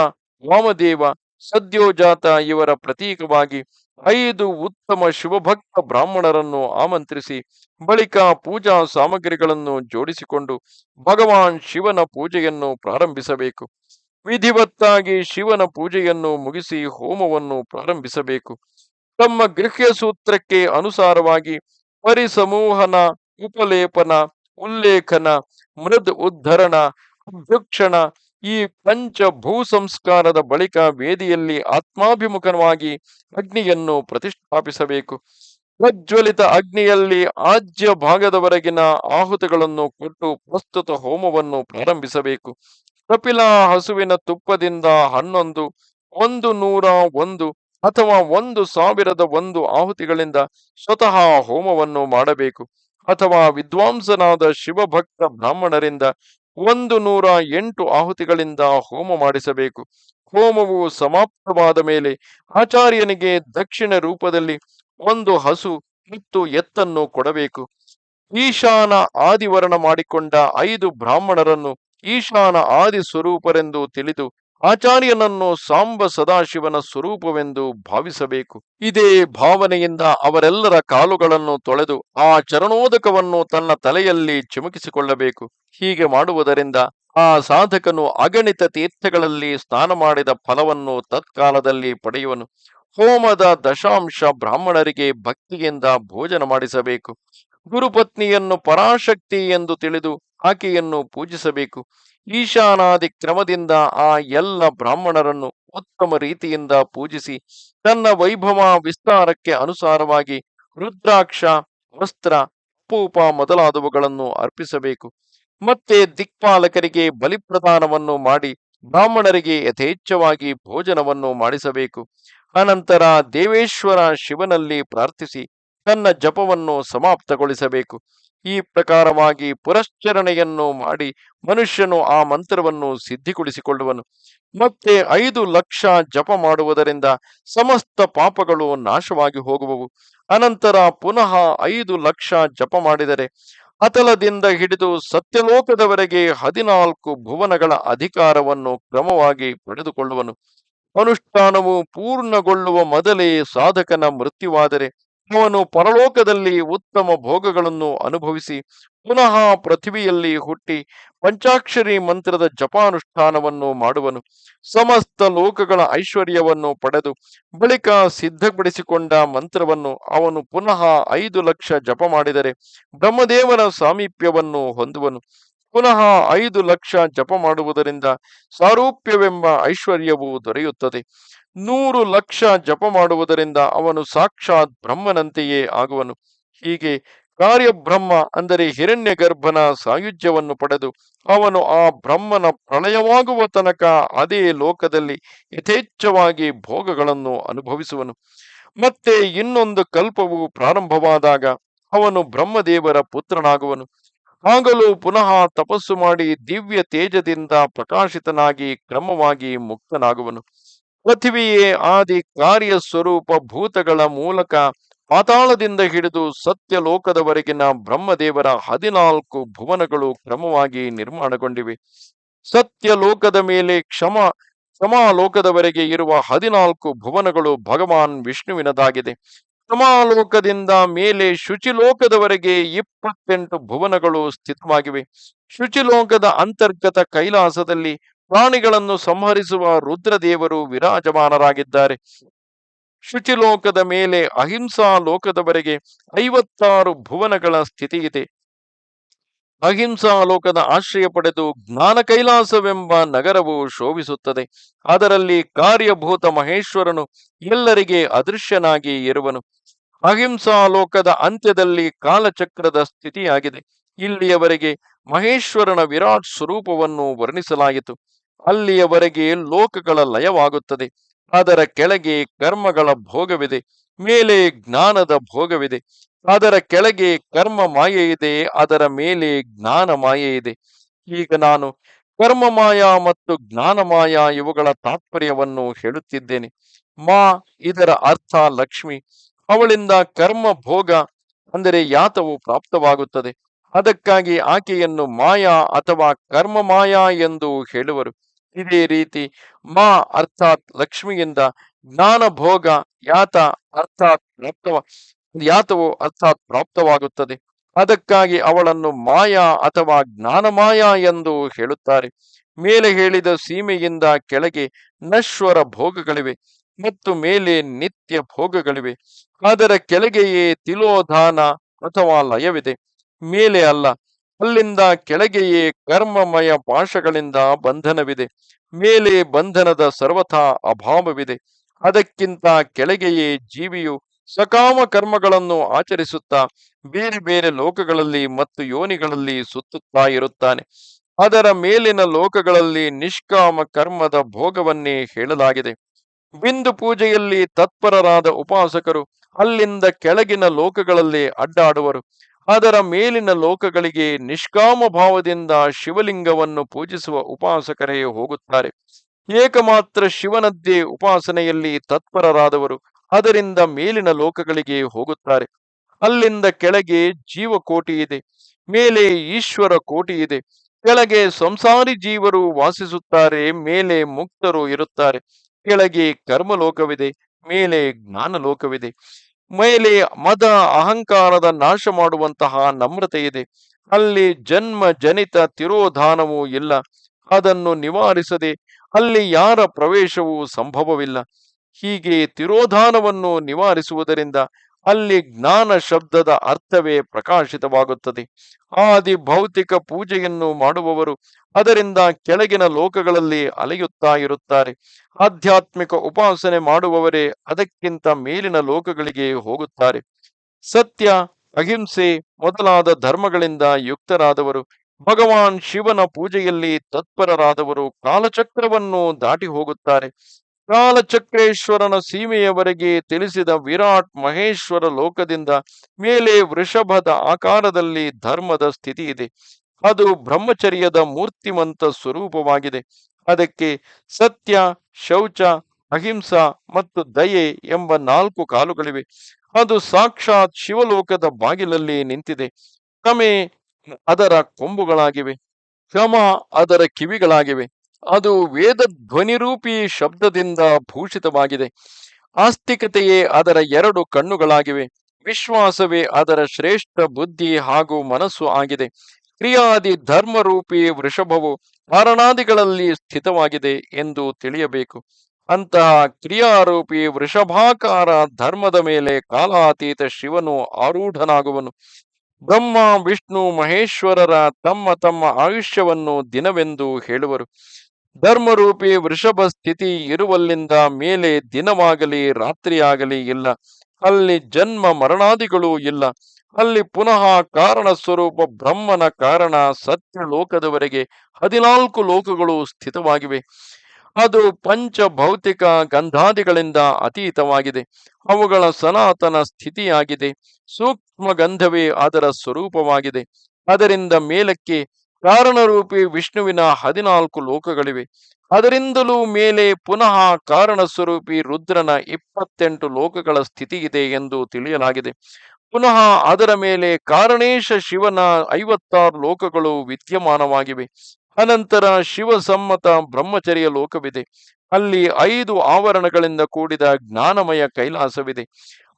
ವಾಮದೇವ, ಸದ್ಯೋಜಾತ ಇವರ ಪ್ರತೀಕವಾಗಿ ಐದು ಉತ್ತಮ ಶಿವಭಕ್ತ ಬ್ರಾಹ್ಮಣರನ್ನು ಆಮಂತ್ರಿಸಿ, ಬಳಿಕ ಪೂಜಾ ಸಾಮಗ್ರಿಗಳನ್ನು ಜೋಡಿಸಿಕೊಂಡು ಭಗವಾನ್ ಶಿವನ ಪೂಜೆಯನ್ನು ಪ್ರಾರಂಭಿಸಬೇಕು. ವಿಧಿವತ್ತಾಗಿ ಶಿವನ ಪೂಜೆಯನ್ನು ಮುಗಿಸಿ ಹೋಮವನ್ನು ಪ್ರಾರಂಭಿಸಬೇಕು. ತಮ್ಮ ಗೃಹ್ಯ ಸೂತ್ರಕ್ಕೆ ಅನುಸಾರವಾಗಿ ಪರಿಸಮೂಹನ, ಉಪಲೇಪನ, ಉಲ್ಲೇಖನ, ಮೃದ್ ಉದ್ಧರಣ, ಅಭ್ಯುಕ್ಷಣ ಈ ಪಂಚ ಭೂ ಸಂಸ್ಕಾರದ ಬಳಿಕ ವೇದಿಯಲ್ಲಿ ಆತ್ಮಾಭಿಮುಖವಾಗಿ ಅಗ್ನಿಯನ್ನು ಪ್ರತಿಷ್ಠಾಪಿಸಬೇಕು. ಪ್ರಜ್ವಲಿತ ಅಗ್ನಿಯಲ್ಲಿ ಆಜ್ಯ ಭಾಗದವರೆಗಿನ ಆಹುತಿಗಳನ್ನು ಕೊಟ್ಟು ಪ್ರಸ್ತುತ ಹೋಮವನ್ನು ಪ್ರಾರಂಭಿಸಬೇಕು. ಕಪಿಲಾ ಹಸುವಿನ ತುಪ್ಪದಿಂದ ಹನ್ನೊಂದು, ಒಂದು ನೂರ ಒಂದು ಅಥವಾ ಒಂದು ಸಾವಿರದ ಒಂದು ಆಹುತಿಗಳಿಂದ ಸ್ವತಃ ಹೋಮವನ್ನು ಮಾಡಬೇಕು. ಅಥವಾ ವಿದ್ವಾಂಸನಾದ ಶಿವಭಕ್ತ ಬ್ರಾಹ್ಮಣರಿಂದ ಒಂದು ನೂರ ಎಂಟು ಆಹುತಿಗಳಿಂದ ಹೋಮ ಮಾಡಿಸಬೇಕು. ಹೋಮವು ಸಮಾಪ್ತವಾದ ಮೇಲೆ ಆಚಾರ್ಯನಿಗೆ ದಕ್ಷಿಣ ರೂಪದಲ್ಲಿ ಒಂದು ಹಸು ಮತ್ತು ಎತ್ತನ್ನು ಕೊಡಬೇಕು. ಈಶಾನ ಆದಿವರ್ಣ ಮಾಡಿಕೊಂಡ ಐದು ಬ್ರಾಹ್ಮಣರನ್ನು ಈಶಾನ ಆದಿ ಸ್ವರೂಪರೆಂದು ತಿಳಿದು ಆಚಾರ್ಯನನ್ನು ಸಾಂಬ ಸದಾಶಿವನ ಸ್ವರೂಪವೆಂದು ಭಾವಿಸಬೇಕು. ಇದೇ ಭಾವನೆಯಿಂದ ಅವರೆಲ್ಲರ ಕಾಲುಗಳನ್ನು ತೊಳೆದು ಆ ಚರಣೋದಕವನ್ನು ತನ್ನ ತಲೆಯಲ್ಲಿ ಚಿಮುಕಿಸಿಕೊಳ್ಳಬೇಕು. ಹೀಗೆ ಮಾಡುವುದರಿಂದ ಆ ಸಾಧಕನು ಅಗಣಿತ ತೀರ್ಥಗಳಲ್ಲಿ ಸ್ನಾನ ಮಾಡಿದ ಫಲವನ್ನು ತತ್ಕಾಲದಲ್ಲಿ ಪಡೆಯುವನು. ಹೋಮದ ದಶಾಂಶ ಬ್ರಾಹ್ಮಣರಿಗೆ ಭಕ್ತಿಯಿಂದ ಭೋಜನ ಮಾಡಿಸಬೇಕು. ಗುರುಪತ್ನಿಯನ್ನು ಪರಾಶಕ್ತಿ ಎಂದು ತಿಳಿದು ಆಕೆಯನ್ನು ಪೂಜಿಸಬೇಕು. ಈಶಾನಾದಿ ಕ್ರಮದಿಂದ ಆ ಎಲ್ಲ ಬ್ರಾಹ್ಮಣರನ್ನು ಉತ್ತಮ ರೀತಿಯಿಂದ ಪೂಜಿಸಿ ತನ್ನ ವೈಭವ ವಿಸ್ತಾರಕ್ಕೆ ಅನುಸಾರವಾಗಿ ರುದ್ರಾಕ್ಷ, ವಸ್ತ್ರ ಪೂಪ ಮೊದಲಾದವುಗಳನ್ನು ಅರ್ಪಿಸಬೇಕು. ಮತ್ತೆ ದಿಕ್ಪಾಲಕರಿಗೆ ಬಲಿಪ್ರದಾನವನ್ನು ಮಾಡಿ ಬ್ರಾಹ್ಮಣರಿಗೆ ಯಥೇಚ್ಛವಾಗಿ ಭೋಜನವನ್ನು ಮಾಡಿಸಬೇಕು. ಅನಂತರ ದೇವೇಶ್ವರ ಶಿವನಲ್ಲಿ ಪ್ರಾರ್ಥಿಸಿ ತನ್ನ ಜಪವನ್ನು ಸಮಾಪ್ತಗೊಳಿಸಬೇಕು. ಈ ಪ್ರಕಾರವಾಗಿ ಪುರಶ್ಚರಣೆಯನ್ನು ಮಾಡಿ ಮನುಷ್ಯನು ಆ ಮಂತ್ರವನ್ನು ಸಿದ್ಧಿಗೊಳಿಸಿಕೊಳ್ಳುವನು. ಮತ್ತೆ ಐದು ಲಕ್ಷ ಜಪ ಮಾಡುವುದರಿಂದ ಸಮಸ್ತ ಪಾಪಗಳು ನಾಶವಾಗಿ ಹೋಗುವವು. ಅನಂತರ ಪುನಃ ಐದು ಲಕ್ಷ ಜಪ ಮಾಡಿದರೆ ಅತಲದಿಂದ ಹಿಡಿದು ಸತ್ಯಲೋಕದವರೆಗೆ ಹದಿನಾಲ್ಕು ಭುವನಗಳ ಅಧಿಕಾರವನ್ನು ಕ್ರಮವಾಗಿ ಪಡೆದುಕೊಳ್ಳುವನು. ಅನುಷ್ಠಾನವು ಪೂರ್ಣಗೊಳ್ಳುವ ಮೊದಲೇ ಸಾಧಕನ ಮೃತ್ಯುವಾದರೆ ಅವನು ಪರಲೋಕದಲ್ಲಿ ಉತ್ತಮ ಭೋಗಗಳನ್ನು ಅನುಭವಿಸಿ ಪುನಃ ಪೃಥ್ವಿಯಲ್ಲಿ ಹುಟ್ಟಿ ಪಂಚಾಕ್ಷರಿ ಮಂತ್ರದ ಜಪಾನುಷ್ಠಾನವನ್ನು ಮಾಡುವನು. ಸಮಸ್ತ ಲೋಕಗಳ ಐಶ್ವರ್ಯವನ್ನು ಪಡೆದು ಬಳಿಕ ಸಿದ್ಧಪಡಿಸಿಕೊಂಡ ಮಂತ್ರವನ್ನು ಅವನು ಪುನಃ ಐದು ಲಕ್ಷ ಜಪ ಮಾಡಿದರೆ ಬ್ರಹ್ಮದೇವರ ಸಾಮೀಪ್ಯವನ್ನು ಹೊಂದುವನು. ಪುನಃ ಐದು ಲಕ್ಷ ಜಪ ಮಾಡುವುದರಿಂದ ಸಾರೂಪ್ಯವೆಂಬ ಐಶ್ವರ್ಯವು ದೊರೆಯುತ್ತದೆ. ನೂರು ಲಕ್ಷ ಜಪ ಮಾಡುವುದರಿಂದ ಅವನು ಸಾಕ್ಷಾತ್ ಬ್ರಹ್ಮನಂತೆಯೇ ಆಗುವನು. ಹೀಗೆ ಕಾರ್ಯಬ್ರಹ್ಮ ಅಂದರೆ ಹಿರಣ್ಯ ಗರ್ಭನ ಸಾಯುಜ್ಯವನ್ನು ಪಡೆದು ಅವನು ಆ ಬ್ರಹ್ಮನ ಪ್ರಳಯವಾಗುವ ತನಕ ಅದೇ ಲೋಕದಲ್ಲಿ ಯಥೇಚ್ಛವಾಗಿ ಭೋಗಗಳನ್ನು ಅನುಭವಿಸುವನು. ಮತ್ತೆ ಇನ್ನೊಂದು ಕಲ್ಪವು ಪ್ರಾರಂಭವಾದಾಗ ಅವನು ಬ್ರಹ್ಮದೇವರ ಪುತ್ರನಾಗುವನು. ಆಗಲೂ ಪುನಃ ತಪಸ್ಸು ಮಾಡಿ ದಿವ್ಯ ತೇಜದಿಂದ ಪ್ರಕಾಶಿತನಾಗಿ ಕ್ರಮವಾಗಿ ಮುಕ್ತನಾಗುವನು. ಪೃಥ್ವಿಯೇ ಆದಿ ಕಾರ್ಯ ಸ್ವರೂಪ ಭೂತಗಳ ಮೂಲಕ ಪಾತಾಳದಿಂದ ಹಿಡಿದು ಸತ್ಯ ಲೋಕದವರೆಗಿನ ಬ್ರಹ್ಮದೇವರ ಹದಿನಾಲ್ಕು ಭುವನಗಳು ಕ್ರಮವಾಗಿ ನಿರ್ಮಾಣಗೊಂಡಿವೆ. ಸತ್ಯ ಲೋಕದ ಮೇಲೆ ಕ್ಷಮ, ಕ್ಷಮಾಲೋಕದವರೆಗೆ ಇರುವ ಹದಿನಾಲ್ಕು ಭುವನಗಳು ಭಗವಾನ್ ವಿಷ್ಣುವಿನದಾಗಿದೆ. ಕ್ಷಮಾಲೋಕದಿಂದ ಮೇಲೆ ಶುಚಿಲೋಕದವರೆಗೆ ಇಪ್ಪತ್ತೆಂಟು ಭುವನಗಳು ಸ್ಥಿತವಾಗಿವೆ. ಶುಚಿಲೋಕದ ಅಂತರ್ಗತ ಕೈಲಾಸದಲ್ಲಿ ಪ್ರಾಣಿಗಳನ್ನು ಸಂಹರಿಸುವ ರುದ್ರದೇವರು ವಿರಾಜಮಾನರಾಗಿದ್ದಾರೆ. ಶುಚಿಲೋಕದ ಮೇಲೆ ಅಹಿಂಸಾ ಲೋಕದವರೆಗೆ ಐವತ್ತಾರು ಭುವನಗಳ ಸ್ಥಿತಿ ಇದೆ ಅಹಿಂಸಾ ಲೋಕದ ಆಶ್ರಯ ಪಡೆದು ಜ್ಞಾನ ಕೈಲಾಸವೆಂಬ ನಗರವು ಶೋಭಿಸುತ್ತದೆ. ಅದರಲ್ಲಿ ಕಾರ್ಯಭೂತ ಮಹೇಶ್ವರನು ಎಲ್ಲರಿಗೆ ಅದೃಶ್ಯನಾಗಿ ಇರುವನು. ಅಹಿಂಸಾ ಲೋಕದ ಅಂತ್ಯದಲ್ಲಿ ಕಾಲಚಕ್ರದ ಸ್ಥಿತಿಯಾಗಿದೆ. ಇಲ್ಲಿಯವರೆಗೆ ಮಹೇಶ್ವರನ ವಿರಾಟ್ ಸ್ವರೂಪವನ್ನು ವರ್ಣಿಸಲಾಯಿತು. ಅಲ್ಲಿಯವರೆಗೆ ಲೋಕಗಳ ಲಯವಾಗುತ್ತದೆ. ಅದರ ಕೆಳಗೆ ಕರ್ಮಗಳ ಭೋಗವಿದೆ. ಮೇಲೆ ಜ್ಞಾನದ ಭೋಗವಿದೆ. ಅದರ ಕೆಳಗೆ ಕರ್ಮ ಮಾಯೆ ಇದೆ. ಅದರ ಮೇಲೆ ಜ್ಞಾನ ಮಾಯೆ ಇದೆ. ಈಗ ನಾನು ಕರ್ಮ ಮಾಯ ಮತ್ತು ಜ್ಞಾನ ಮಾಯ ಇವುಗಳ ತಾತ್ಪರ್ಯವನ್ನು ಹೇಳುತ್ತಿದ್ದೇನೆ. ಮಾ ಇದರ ಅರ್ಥ ಲಕ್ಷ್ಮಿ. ಅವಳಿಂದ ಕರ್ಮ ಭೋಗ, ಅಂದರೆ ಯಾತವು ಪ್ರಾಪ್ತವಾಗುತ್ತದೆ. ಅದಕ್ಕಾಗಿ ಆಕೆಯನ್ನು ಮಾಯಾ ಅಥವಾ ಕರ್ಮ ಮಾಯಾ ಎಂದು ಹೇಳುವರು. ಇದೇ ರೀತಿ ಮಾ ಅರ್ಥಾತ್ ಲಕ್ಷ್ಮಿಯಿಂದ ಜ್ಞಾನ ಭೋಗ ಯಾತ ಅರ್ಥಾತ್ ಪ್ರಾಪ್ತವ, ಯಾತವು ಅರ್ಥಾತ್ ಪ್ರಾಪ್ತವಾಗುತ್ತದೆ. ಅದಕ್ಕಾಗಿ ಅವಳನ್ನು ಮಾಯಾ ಅಥವಾ ಜ್ಞಾನಮಾಯ ಎಂದು ಹೇಳುತ್ತಾರೆ. ಮೇಲೆ ಹೇಳಿದ ಸೀಮೆಯಿಂದ ಕೆಳಗೆ ನಶ್ವರ ಭೋಗಗಳಿವೆ ಮತ್ತು ಮೇಲೆ ನಿತ್ಯ ಭೋಗಗಳಿವೆ. ಅದರ ಕೆಳಗೆಯೇ ತಿಲೋಧಾನ ಅಥವಾ ಲಯವಿದೆ. ಮೇಲೆ ಅಲ್ಲ. ಅಲ್ಲಿಂದ ಕೆಳಗೆಯೇ ಕರ್ಮಮಯ ಪಾಶಗಳಿಂದ ಬಂಧನವಿದೆ. ಮೇಲೆ ಬಂಧನದ ಸರ್ವಥಾ ಅಭಾವವಿದೆ. ಅದಕ್ಕಿಂತ ಕೆಳಗೆಯೇ ಜೀವಿಯು ಸಕಾಮ ಕರ್ಮಗಳನ್ನು ಆಚರಿಸುತ್ತಾ, ಬೇರೆ ಬೇರೆ ಲೋಕಗಳಲ್ಲಿ ಮತ್ತು ಯೋನಿಗಳಲ್ಲಿ ಸುತ್ತುತ್ತಾ ಇರುತ್ತಾನೆ. ಅದರ ಮೇಲಿನ ಲೋಕಗಳಲ್ಲಿ ನಿಷ್ಕಾಮ ಕರ್ಮದ ಭೋಗವನ್ನೇ ಹೇಳಲಾಗಿದೆ. ಬಿಂದು ಪೂಜೆಯಲ್ಲಿ ತತ್ಪರರಾದ ಉಪಾಸಕರು ಅಲ್ಲಿಂದ ಕೆಳಗಿನ ಲೋಕಗಳಲ್ಲಿ ಅಡ್ಡಾಡುವರು. ಅದರ ಮೇಲಿನ ಲೋಕಗಳಿಗೆ ನಿಷ್ಕಾಮ ಭಾವದಿಂದ ಶಿವಲಿಂಗವನ್ನು ಪೂಜಿಸುವ ಉಪಾಸಕರೇ ಹೋಗುತ್ತಾರೆ. ಏಕಮಾತ್ರ ಶಿವನದ್ದೇ ಉಪಾಸನೆಯಲ್ಲಿ ತತ್ಪರರಾದವರು ಅದರಿಂದ ಮೇಲಿನ ಲೋಕಗಳಿಗೆ ಹೋಗುತ್ತಾರೆ. ಅಲ್ಲಿಂದ ಕೆಳಗೆ ಜೀವಕೋಟಿ ಇದೆ, ಮೇಲೆ ಈಶ್ವರ ಕೋಟಿ ಇದೆ, ಕೆಳಗೆ ಸಂಸಾರಿ ಜೀವರು ವಾಸಿಸುತ್ತಾರೆ, ಮೇಲೆ ಮುಕ್ತರು ಇರುತ್ತಾರೆ, ಕೆಳಗೆ ಕರ್ಮಲೋಕವಿದೆ, ಮೇಲೆ ಜ್ಞಾನ ಲೋಕವಿದೆ ಮೇಲೆ ಮದ ಅಹಂಕಾರದ ನಾಶ ಮಾಡುವಂತಹ ನಮ್ರತೆ ಇದೆ. ಅಲ್ಲಿ ಜನ್ಮ ಜನಿತ ತಿರೋಧಾನವೂ ಇಲ್ಲ. ಅದನ್ನು ನಿವಾರಿಸದೆ ಅಲ್ಲಿ ಯಾರ ಪ್ರವೇಶವೂ ಸಂಭವವಿಲ್ಲ. ಹೀಗೆ ತಿರೋಧಾನವನ್ನು ನಿವಾರಿಸುವುದರಿಂದ ಅಲ್ಲಿ ಜ್ಞಾನ ಶಬ್ದದ ಅರ್ಥವೇ ಪ್ರಕಾಶಿತವಾಗುತ್ತದೆ. ಆದಿ ಭೌತಿಕ ಪೂಜೆಯನ್ನು ಮಾಡುವವರು ಅದರಿಂದ ಕೆಳಗಿನ ಲೋಕಗಳಲ್ಲಿ ಅಲೆಯುತ್ತಾ ಇರುತ್ತಾರೆ. ಆಧ್ಯಾತ್ಮಿಕ ಉಪಾಸನೆ ಮಾಡುವವರೇ ಅದಕ್ಕಿಂತ ಮೇಲಿನ ಲೋಕಗಳಿಗೆ ಹೋಗುತ್ತಾರೆ. ಸತ್ಯ, ಅಹಿಂಸೆ ಮೊದಲಾದ ಧರ್ಮಗಳಿಂದ ಯುಕ್ತರಾದವರು, ಭಗವಾನ್ ಶಿವನ ಪೂಜೆಯಲ್ಲಿ ತತ್ಪರರಾದವರು ಕಾಲಚಕ್ರವನ್ನು ದಾಟಿ ಹೋಗುತ್ತಾರೆ. ಕಾಲಚಕ್ರೇಶ್ವರನ ಸೀಮೆಯವರೆಗೆ ತಿಳಿಸಿದ ವಿರಾಟ್ ಮಹೇಶ್ವರ ಲೋಕದಿಂದ ಮೇಲೆ ವೃಷಭದ ಆಕಾರದಲ್ಲಿ ಧರ್ಮದ ಸ್ಥಿತಿ ಇದೆ. ಅದು ಬ್ರಹ್ಮಚರ್ಯದ ಮೂರ್ತಿಮಂತ ಸ್ವರೂಪವಾಗಿದೆ. ಅದಕ್ಕೆ ಸತ್ಯ, ಶೌಚ, ಅಹಿಂಸಾ ಮತ್ತು ದಯೆ ಎಂಬ ನಾಲ್ಕು ಕಾಲುಗಳಿವೆ. ಅದು ಸಾಕ್ಷಾತ್ ಶಿವಲೋಕದ ಬಾಗಿಲಲ್ಲಿ ನಿಂತಿದೆ. ಕಮೆ ಅದರ ಕೊಂಬುಗಳಾಗಿವೆ. ಕ್ಷಮ ಅದರ ಕಿವಿಗಳಾಗಿವೆ. ಅದು ವೇದ ಧ್ವನಿರೂಪಿ ಶಬ್ದದಿಂದ ಭೂಷಿತವಾಗಿದೆ. ಆಸ್ತಿಕತೆಯೇ ಅದರ ಎರಡು ಕಣ್ಣುಗಳಾಗಿವೆ. ವಿಶ್ವಾಸವೇ ಅದರ ಶ್ರೇಷ್ಠ ಬುದ್ಧಿ ಹಾಗೂ ಮನಸ್ಸು ಆಗಿದೆ. ಕ್ರಿಯಾದಿ ಧರ್ಮರೂಪಿ ವೃಷಭವು ಕಾರಣಾದಿಗಳಲ್ಲಿ ಸ್ಥಿತವಾಗಿದೆ ಎಂದು ತಿಳಿಯಬೇಕು. ಅಂತಹ ಕ್ರಿಯಾರೂಪಿ ವೃಷಭಾಕಾರ ಧರ್ಮದ ಮೇಲೆ ಕಾಲಾತೀತ ಶಿವನು ಆರೂಢನಾಗುವನು. ಬ್ರಹ್ಮ, ವಿಷ್ಣು, ಮಹೇಶ್ವರರ ತಮ್ಮ ತಮ್ಮ ಆಯುಷ್ಯವನ್ನು ದಿನವೆಂದು ಹೇಳುವರು. ಧರ್ಮರೂಪಿ ವೃಷಭ ಸ್ಥಿತಿ ಇರುವಲ್ಲಿಂದ ಮೇಲೆ ದಿನವಾಗಲಿ, ರಾತ್ರಿಯಾಗಲಿ ಇಲ್ಲ. ಅಲ್ಲಿ ಜನ್ಮ ಮರಣಾದಿಗಳು ಇಲ್ಲ. ಅಲ್ಲಿ ಪುನಃ ಕಾರಣ ಸ್ವರೂಪ ಬ್ರಹ್ಮನ ಕಾರಣ ಸತ್ಯ ಲೋಕದವರೆಗೆ ಹದಿನಾಲ್ಕು ಲೋಕಗಳು ಸ್ಥಿತವಾಗಿವೆ. ಅದು ಪಂಚ ಭೌತಿಕ ಗಂಧಾದಿಗಳಿಂದ ಅತೀತವಾಗಿದೆ. ಅವುಗಳ ಸನಾತನ ಸ್ಥಿತಿಯಾಗಿದೆ. ಸೂಕ್ಷ್ಮ ಗಂಧವೇ ಅದರ ಸ್ವರೂಪವಾಗಿದೆ. ಅದರಿಂದ ಮೇಲಕ್ಕೆ ಕಾರಣರೂಪಿ ವಿಷ್ಣುವಿನ ಹದಿನಾಲ್ಕು ಲೋಕಗಳಿವೆ. ಅದರಿಂದಲೂ ಮೇಲೆ ಪುನಃ ಕಾರಣ ಸ್ವರೂಪಿ ರುದ್ರನ ಇಪ್ಪತ್ತೆಂಟು ಲೋಕಗಳ ಸ್ಥಿತಿ ಇದೆ ಎಂದು ತಿಳಿಯಲಾಗಿದೆ. ಪುನಃ ಅದರ ಮೇಲೆ ಕಾರಣೇಶ ಶಿವನ ಐವತ್ತಾರು ಲೋಕಗಳು ವಿದ್ಯಮಾನವಾಗಿವೆ. ಅನಂತರ ಶಿವಸಮ್ಮತ ಬ್ರಹ್ಮಚರ್ಯ ಲೋಕವಿದೆ. ಅಲ್ಲಿ ಐದು ಆವರಣಗಳಿಂದ ಕೂಡಿದ ಜ್ಞಾನಮಯ ಕೈಲಾಸವಿದೆ.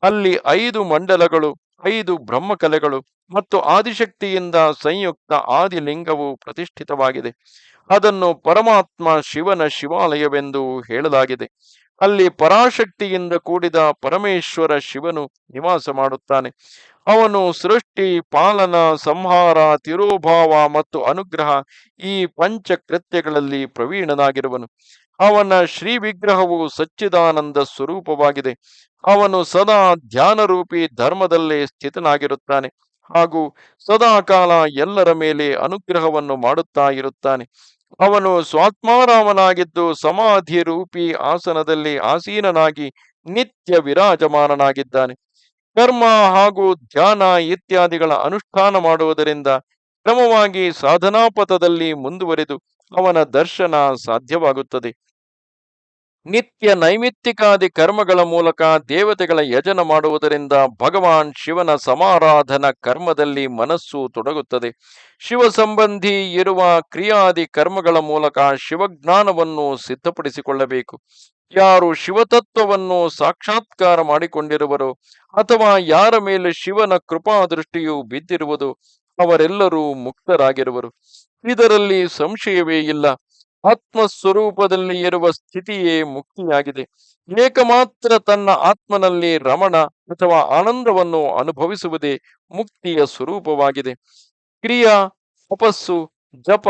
ಅಲ್ಲಿ ಐದು ಮಂಡಲಗಳು ಐದು ಬ್ರಹ್ಮಕಲೆಗಳು ಮತ್ತು ಆದಿಶಕ್ತಿಯಿಂದ ಸಂಯುಕ್ತ ಆದಿಲಿಂಗವು ಪ್ರತಿಷ್ಠಿತವಾಗಿದೆ. ಅದನ್ನು ಪರಮಾತ್ಮ ಶಿವನ ಶಿವಾಲಯವೆಂದು ಹೇಳಲಾಗಿದೆ. ಅಲ್ಲಿ ಪರಾಶಕ್ತಿಯಿಂದ ಕೂಡಿದ ಪರಮೇಶ್ವರ ಶಿವನು ನಿವಾಸ ಮಾಡುತ್ತಾನೆ. ಅವನು ಸೃಷ್ಟಿ, ಪಾಲನ, ಸಂಹಾರ, ತಿರೋಭಾವ ಮತ್ತು ಅನುಗ್ರಹ ಈ ಪಂಚ ಕೃತ್ಯಗಳಲ್ಲಿ ಪ್ರವೀಣನಾಗಿರುವನು. ಅವನ ಶ್ರೀ ವಿಗ್ರಹವು ಸಚ್ಚಿದಾನಂದ ಸ್ವರೂಪವಾಗಿದೆ. ಅವನು ಸದಾ ಧ್ಯಾನರೂಪಿ ಧರ್ಮದಲ್ಲೇ ಸ್ಥಿತನಾಗಿರುತ್ತಾನೆ ಹಾಗೂ ಸದಾಕಾಲ ಎಲ್ಲರ ಮೇಲೆ ಅನುಗ್ರಹವನ್ನು ಮಾಡುತ್ತಾ ಇರುತ್ತಾನೆ. ಅವನು ಸ್ವಾತ್ಮಾರಾಮನಾಗಿದ್ದು ಸಮಾಧಿ ರೂಪಿ ಆಸನದಲ್ಲಿ ಆಸೀನನಾಗಿ ನಿತ್ಯ ವಿರಾಜಮಾನನಾಗಿದ್ದಾನೆ. ಕರ್ಮ ಹಾಗೂ ಧ್ಯಾನ ಇತ್ಯಾದಿಗಳ ಅನುಷ್ಠಾನ ಮಾಡುವುದರಿಂದ ಕ್ರಮವಾಗಿ ಸಾಧನಾಪಥದಲ್ಲಿ ಮುಂದುವರೆದು ಅವನ ದರ್ಶನ ಸಾಧ್ಯವಾಗುತ್ತದೆ. ನಿತ್ಯ ನೈಮಿತ್ತಿಕಾದಿ ಕರ್ಮಗಳ ಮೂಲಕ ದೇವತೆಗಳ ಯಜನ ಮಾಡುವುದರಿಂದ ಭಗವಾನ್ ಶಿವನ ಸಮಾರಾಧನ ಕರ್ಮದಲ್ಲಿ ಮನಸ್ಸು ತೊಡಗುತ್ತದೆ. ಶಿವ ಸಂಬಂಧಿ ಇರುವ ಕ್ರಿಯಾದಿ ಕರ್ಮಗಳ ಮೂಲಕ ಶಿವಜ್ಞಾನವನ್ನು ಸಿದ್ಧಪಡಿಸಿಕೊಳ್ಳಬೇಕು. ಯಾರು ಶಿವತತ್ವವನ್ನು ಸಾಕ್ಷಾತ್ಕಾರ ಮಾಡಿಕೊಂಡಿರುವರು ಅಥವಾ ಯಾರ ಮೇಲೆ ಶಿವನ ಕೃಪಾ ದೃಷ್ಟಿಯು ಬಿದ್ದಿರುವುದು ಅವರೆಲ್ಲರೂ ಮುಕ್ತರಾಗಿರುವರು. ಇದರಲ್ಲಿ ಸಂಶಯವೇ ಇಲ್ಲ. ಆತ್ಮ ಸ್ವರೂಪದಲ್ಲಿ ಇರುವ ಸ್ಥಿತಿಯೇ ಮುಕ್ತಿಯಾಗಿದೆ. ಏಕಮಾತ್ರ ತನ್ನ ಆತ್ಮನಲ್ಲಿ ರಮಣ ಅಥವಾ ಆನಂದವನ್ನು ಅನುಭವಿಸುವುದೇ ಮುಕ್ತಿಯ ಸ್ವರೂಪವಾಗಿದೆ. ಕ್ರಿಯಾ, ತಪಸ್ಸು, ಜಪ,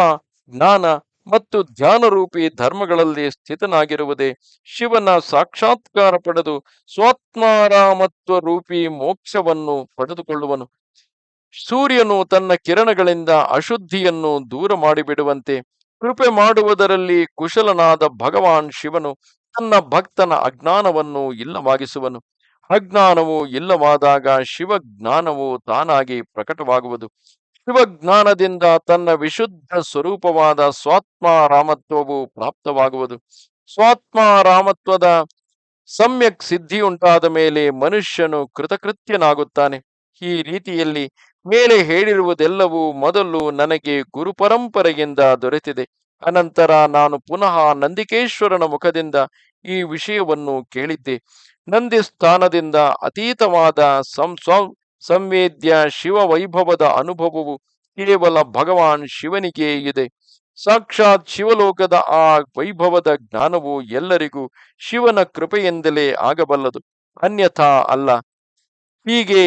ಜ್ಞಾನ ಮತ್ತು ಧ್ಯಾನರೂಪಿ ಧರ್ಮಗಳಲ್ಲಿ ಸ್ಥಿತನಾಗಿರುವುದೇ ಶಿವನ ಸಾಕ್ಷಾತ್ಕಾರ ಪಡೆದು ಸ್ವಾತ್ಮಾರಾಮತ್ವ ರೂಪಿ ಮೋಕ್ಷವನ್ನು ಪಡೆದುಕೊಳ್ಳುವನು. ಸೂರ್ಯನು ತನ್ನ ಕಿರಣಗಳಿಂದ ಅಶುದ್ಧಿಯನ್ನು ದೂರ ಮಾಡಿಬಿಡುವಂತೆ ಕೃಪೆ ಮಾಡುವುದರಲ್ಲಿ ಕುಶಲನಾದ ಭಗವಾನ್ ಶಿವನು ತನ್ನ ಭಕ್ತನ ಅಜ್ಞಾನವನ್ನು ಇಲ್ಲವಾಗಿಸುವನು. ಅಜ್ಞಾನವು ಇಲ್ಲವಾದಾಗ ಶಿವಜ್ಞಾನವು ತಾನಾಗಿ ಪ್ರಕಟವಾಗುವುದು. ಶಿವಜ್ಞಾನದಿಂದ ತನ್ನ ವಿಶುದ್ಧ ಸ್ವರೂಪವಾದ ಸ್ವಾತ್ಮಾರಾಮತ್ವವು ಪ್ರಾಪ್ತವಾಗುವುದು. ಸ್ವಾತ್ಮಾರಾಮತ್ವದ ಸಮ್ಯಕ್ ಸಿದ್ಧಿಯುಂಟಾದ ಮೇಲೆ ಮನುಷ್ಯನು ಕೃತಕೃತ್ಯನಾಗುತ್ತಾನೆ. ಈ ರೀತಿಯಲ್ಲಿ ಮೇಲೆ ಹೇಳಿರುವುದೆಲ್ಲವೂ ಮೊದಲು ನನಗೆ ಗುರುಪರಂಪರೆಯಿಂದ ದೊರೆತಿದೆ. ಅನಂತರ ನಾನು ಪುನಃ ನಂದಿಕೇಶ್ವರನ ಮುಖದಿಂದ ಈ ವಿಷಯವನ್ನು ಕೇಳಿದ್ದೆ. ನಂದಿ ಸ್ಥಾನದಿಂದ ಅತೀತವಾದ ಸಂವೇದ್ಯ ಶಿವ ವೈಭವದ ಅನುಭವವು ಕೇವಲ ಭಗವಾನ್ ಶಿವನಿಗೆ ಇದೆ. ಸಾಕ್ಷಾತ್ ಶಿವಲೋಕದ ಆ ವೈಭವದ ಜ್ಞಾನವು ಎಲ್ಲರಿಗೂ ಶಿವನ ಕೃಪೆಯಿಂದಲೇ ಆಗಬಲ್ಲದು. ಅನ್ಯಥಾ ಅಲ್ಲ. ಹೀಗೆ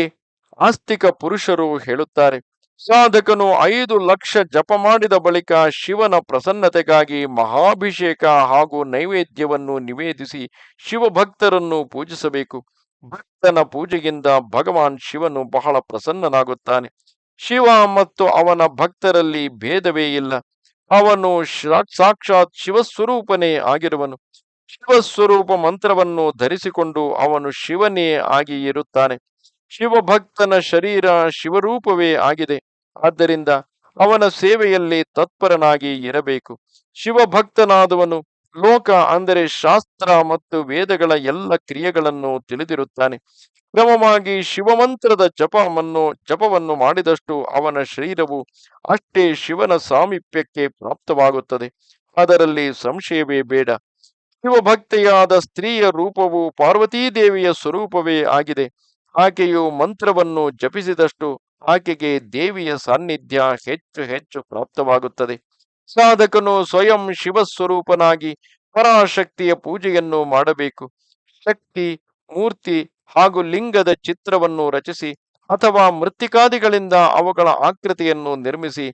ಆಸ್ತಿಕ ಪುರುಷರು ಹೇಳುತ್ತಾರೆ, ಸಾಧಕನು ಐದು ಲಕ್ಷ ಜಪ ಮಾಡಿದ ಬಳಿಕ ಶಿವನ ಪ್ರಸನ್ನತೆಗಾಗಿ ಮಹಾಭಿಷೇಕ ಹಾಗೂ ನೈವೇದ್ಯವನ್ನು ನಿವೇದಿಸಿ ಶಿವಭಕ್ತರನ್ನು ಪೂಜಿಸಬೇಕು. ಭಕ್ತನ ಪೂಜೆಯಿಂದ ಭಗವಾನ್ ಶಿವನು ಬಹಳ ಪ್ರಸನ್ನನಾಗುತ್ತಾನೆ. ಶಿವ ಮತ್ತು ಅವನ ಭಕ್ತರಲ್ಲಿ ಭೇದವೇ ಇಲ್ಲ. ಅವನು ಸಾಕ್ಷಾತ್ ಶಿವಸ್ವರೂಪನೇ ಆಗಿರುವನು. ಶಿವಸ್ವರೂಪ ಮಂತ್ರವನ್ನು ಧರಿಸಿಕೊಂಡು ಅವನು ಶಿವನೇ ಆಗಿ ಇರುತ್ತಾನೆ. ಶಿವಭಕ್ತನ ಶರೀರ ಶಿವರೂಪವೇ ಆಗಿದೆ. ಆದ್ದರಿಂದ ಅವನ ಸೇವೆಯಲ್ಲಿ ತತ್ಪರನಾಗಿ ಇರಬೇಕು. ಶಿವಭಕ್ತನಾದವನು ಲೋಕ ಅಂದರೆ ಶಾಸ್ತ್ರ ಮತ್ತು ವೇದಗಳ ಎಲ್ಲ ಕ್ರಿಯೆಗಳನ್ನು ತಿಳಿದಿರುತ್ತಾನೆ. ಕ್ರಮವಾಗಿ ಶಿವಮಂತ್ರದ ಜಪವನ್ನು ಜಪವನ್ನು ಮಾಡಿದಷ್ಟು ಅವನ ಶರೀರವು ಅಷ್ಟೇ ಶಿವನ ಸಾಮೀಪ್ಯಕ್ಕೆ ಪ್ರಾಪ್ತವಾಗುತ್ತದೆ. ಅದರಲ್ಲಿ ಸಂಶಯವೇ ಬೇಡ. ಶಿವಭಕ್ತೆಯಾದ ಸ್ತ್ರೀಯ ರೂಪವು ಪಾರ್ವತೀದೇವಿಯ ಸ್ವರೂಪವೇ ಆಗಿದೆ. ಆಕೆಯು ಮಂತ್ರವನ್ನು ಜಪಿಸಿದಷ್ಟು ಆಕೆಗೆ ದೇವಿಯ ಸಾನ್ನಿಧ್ಯ ಹೆಚ್ಚು ಹೆಚ್ಚು ಪ್ರಾಪ್ತವಾಗುತ್ತದೆ. ಸಾಧಕನು ಸ್ವಯಂ ಶಿವಸ್ವರೂಪನಾಗಿ ಪರಾಶಕ್ತಿಯ ಪೂಜೆಯನ್ನು ಮಾಡಬೇಕು. ಶಕ್ತಿ, ಮೂರ್ತಿ ಹಾಗೂ ಲಿಂಗದ ಚಿತ್ರವನ್ನು ರಚಿಸಿ ಅಥವಾ ಮೃತ್ತಿಕಾದಿಗಳಿಂದ ಅವುಗಳ ಆಕೃತಿಯನ್ನು ನಿರ್ಮಿಸಿ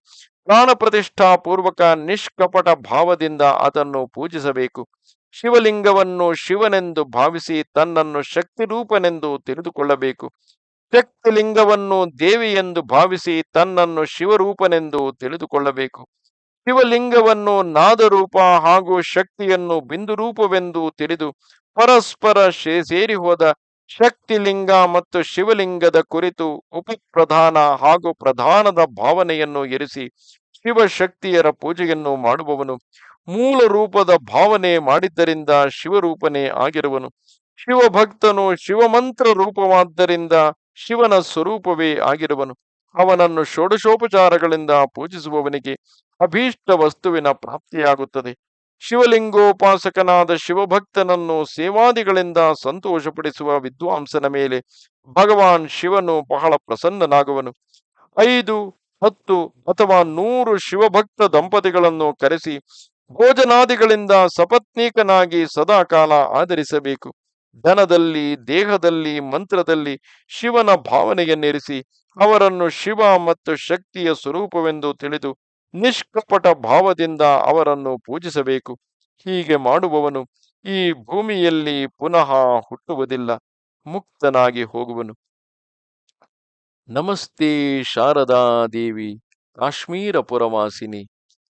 ಪ್ರಾಣ ಪ್ರತಿಷ್ಠಾ ಪೂರ್ವಕ ನಿಷ್ಕಪಟ ಭಾವದಿಂದ ಅದನ್ನು ಪೂಜಿಸಬೇಕು. ಶಿವಲಿಂಗವನ್ನು ಶಿವನೆಂದು ಭಾವಿಸಿ ತನ್ನನ್ನು ಶಕ್ತಿ ರೂಪನೆಂದು ತಿಳಿದುಕೊಳ್ಳಬೇಕು. ಶಕ್ತಿಲಿಂಗವನ್ನು ಲಿಂಗವನ್ನು ದೇವಿ ಎಂದು ಭಾವಿಸಿ ತನ್ನನ್ನು ಶಿವರೂಪನೆಂದು ತಿಳಿದುಕೊಳ್ಳಬೇಕು. ಶಿವಲಿಂಗವನ್ನು ನಾದರೂಪ ಹಾಗೂ ಶಕ್ತಿಯನ್ನು ಬಿಂದು ರೂಪವೆಂದು ತಿಳಿದು ಪರಸ್ಪರ ಸೇರಿ ಹೋದ ಶಕ್ತಿಲಿಂಗ ಮತ್ತು ಶಿವಲಿಂಗದ ಕುರಿತು ಉಪಪ್ರಧಾನ ಹಾಗೂ ಪ್ರಧಾನದ ಭಾವನೆಯನ್ನು ಇರಿಸಿ ಶಿವಶಕ್ತಿಯರ ಪೂಜೆಯನ್ನು ಮಾಡುವವನು ಮೂಲ ರೂಪದ ಭಾವನೆ ಮಾಡಿದ್ದರಿಂದ ಶಿವರೂಪನೇ ಆಗಿರುವನು. ಶಿವಭಕ್ತನು ಶಿವಮಂತ್ರ ರೂಪವಾದ್ದರಿಂದ ಶಿವನ ಸ್ವರೂಪವೇ ಆಗಿರುವನು. ಅವನನ್ನು ಷೋಡಶೋಪಚಾರಗಳಿಂದ ಪೂಜಿಸುವವನಿಗೆ ಅಭೀಷ್ಟ ವಸ್ತುವಿನ ಪ್ರಾಪ್ತಿಯಾಗುತ್ತದೆ. ಶಿವಲಿಂಗೋಪಾಸಕನಾದ ಶಿವಭಕ್ತನನ್ನು ಸೇವಾದಿಗಳಿಂದ ಸಂತೋಷಪಡಿಸುವ ವಿದ್ವಾಂಸನ ಮೇಲೆ ಭಗವಾನ್ ಶಿವನು ಬಹಳ ಪ್ರಸನ್ನನಾಗುವನು. ಐದು, ಹತ್ತು ಅಥವಾ ನೂರು ಶಿವಭಕ್ತ ದಂಪತಿಗಳನ್ನು ಕರೆಸಿ ಭೋಜನಾದಿಗಳಿಂದ ಸಪತ್ನೀಕನಾಗಿ ಸದಾಕಾಲ ಆಧರಿಸಬೇಕು. ಧನದಲ್ಲಿ, ದೇಹದಲ್ಲಿ, ಮಂತ್ರದಲ್ಲಿ ಶಿವನ ಭಾವನೆಯನ್ನಿರಿಸಿ ಅವರನ್ನು ಶಿವ ಮತ್ತು ಶಕ್ತಿಯ ಸ್ವರೂಪವೆಂದು ತಿಳಿದು ನಿಷ್ಕಪಟ ಭಾವದಿಂದ ಅವರನ್ನು ಪೂಜಿಸಬೇಕು. ಹೀಗೆ ಮಾಡುವವನು ಈ ಭೂಮಿಯಲ್ಲಿ ಪುನಃ ಹುಟ್ಟುವುದಿಲ್ಲ, ಮುಕ್ತನಾಗಿ ಹೋಗುವನು. ನಮಸ್ತೆ ಶಾರದಾ ದೇವಿ, ಕಾಶ್ಮೀರ ಪುರವಾಸಿನಿ.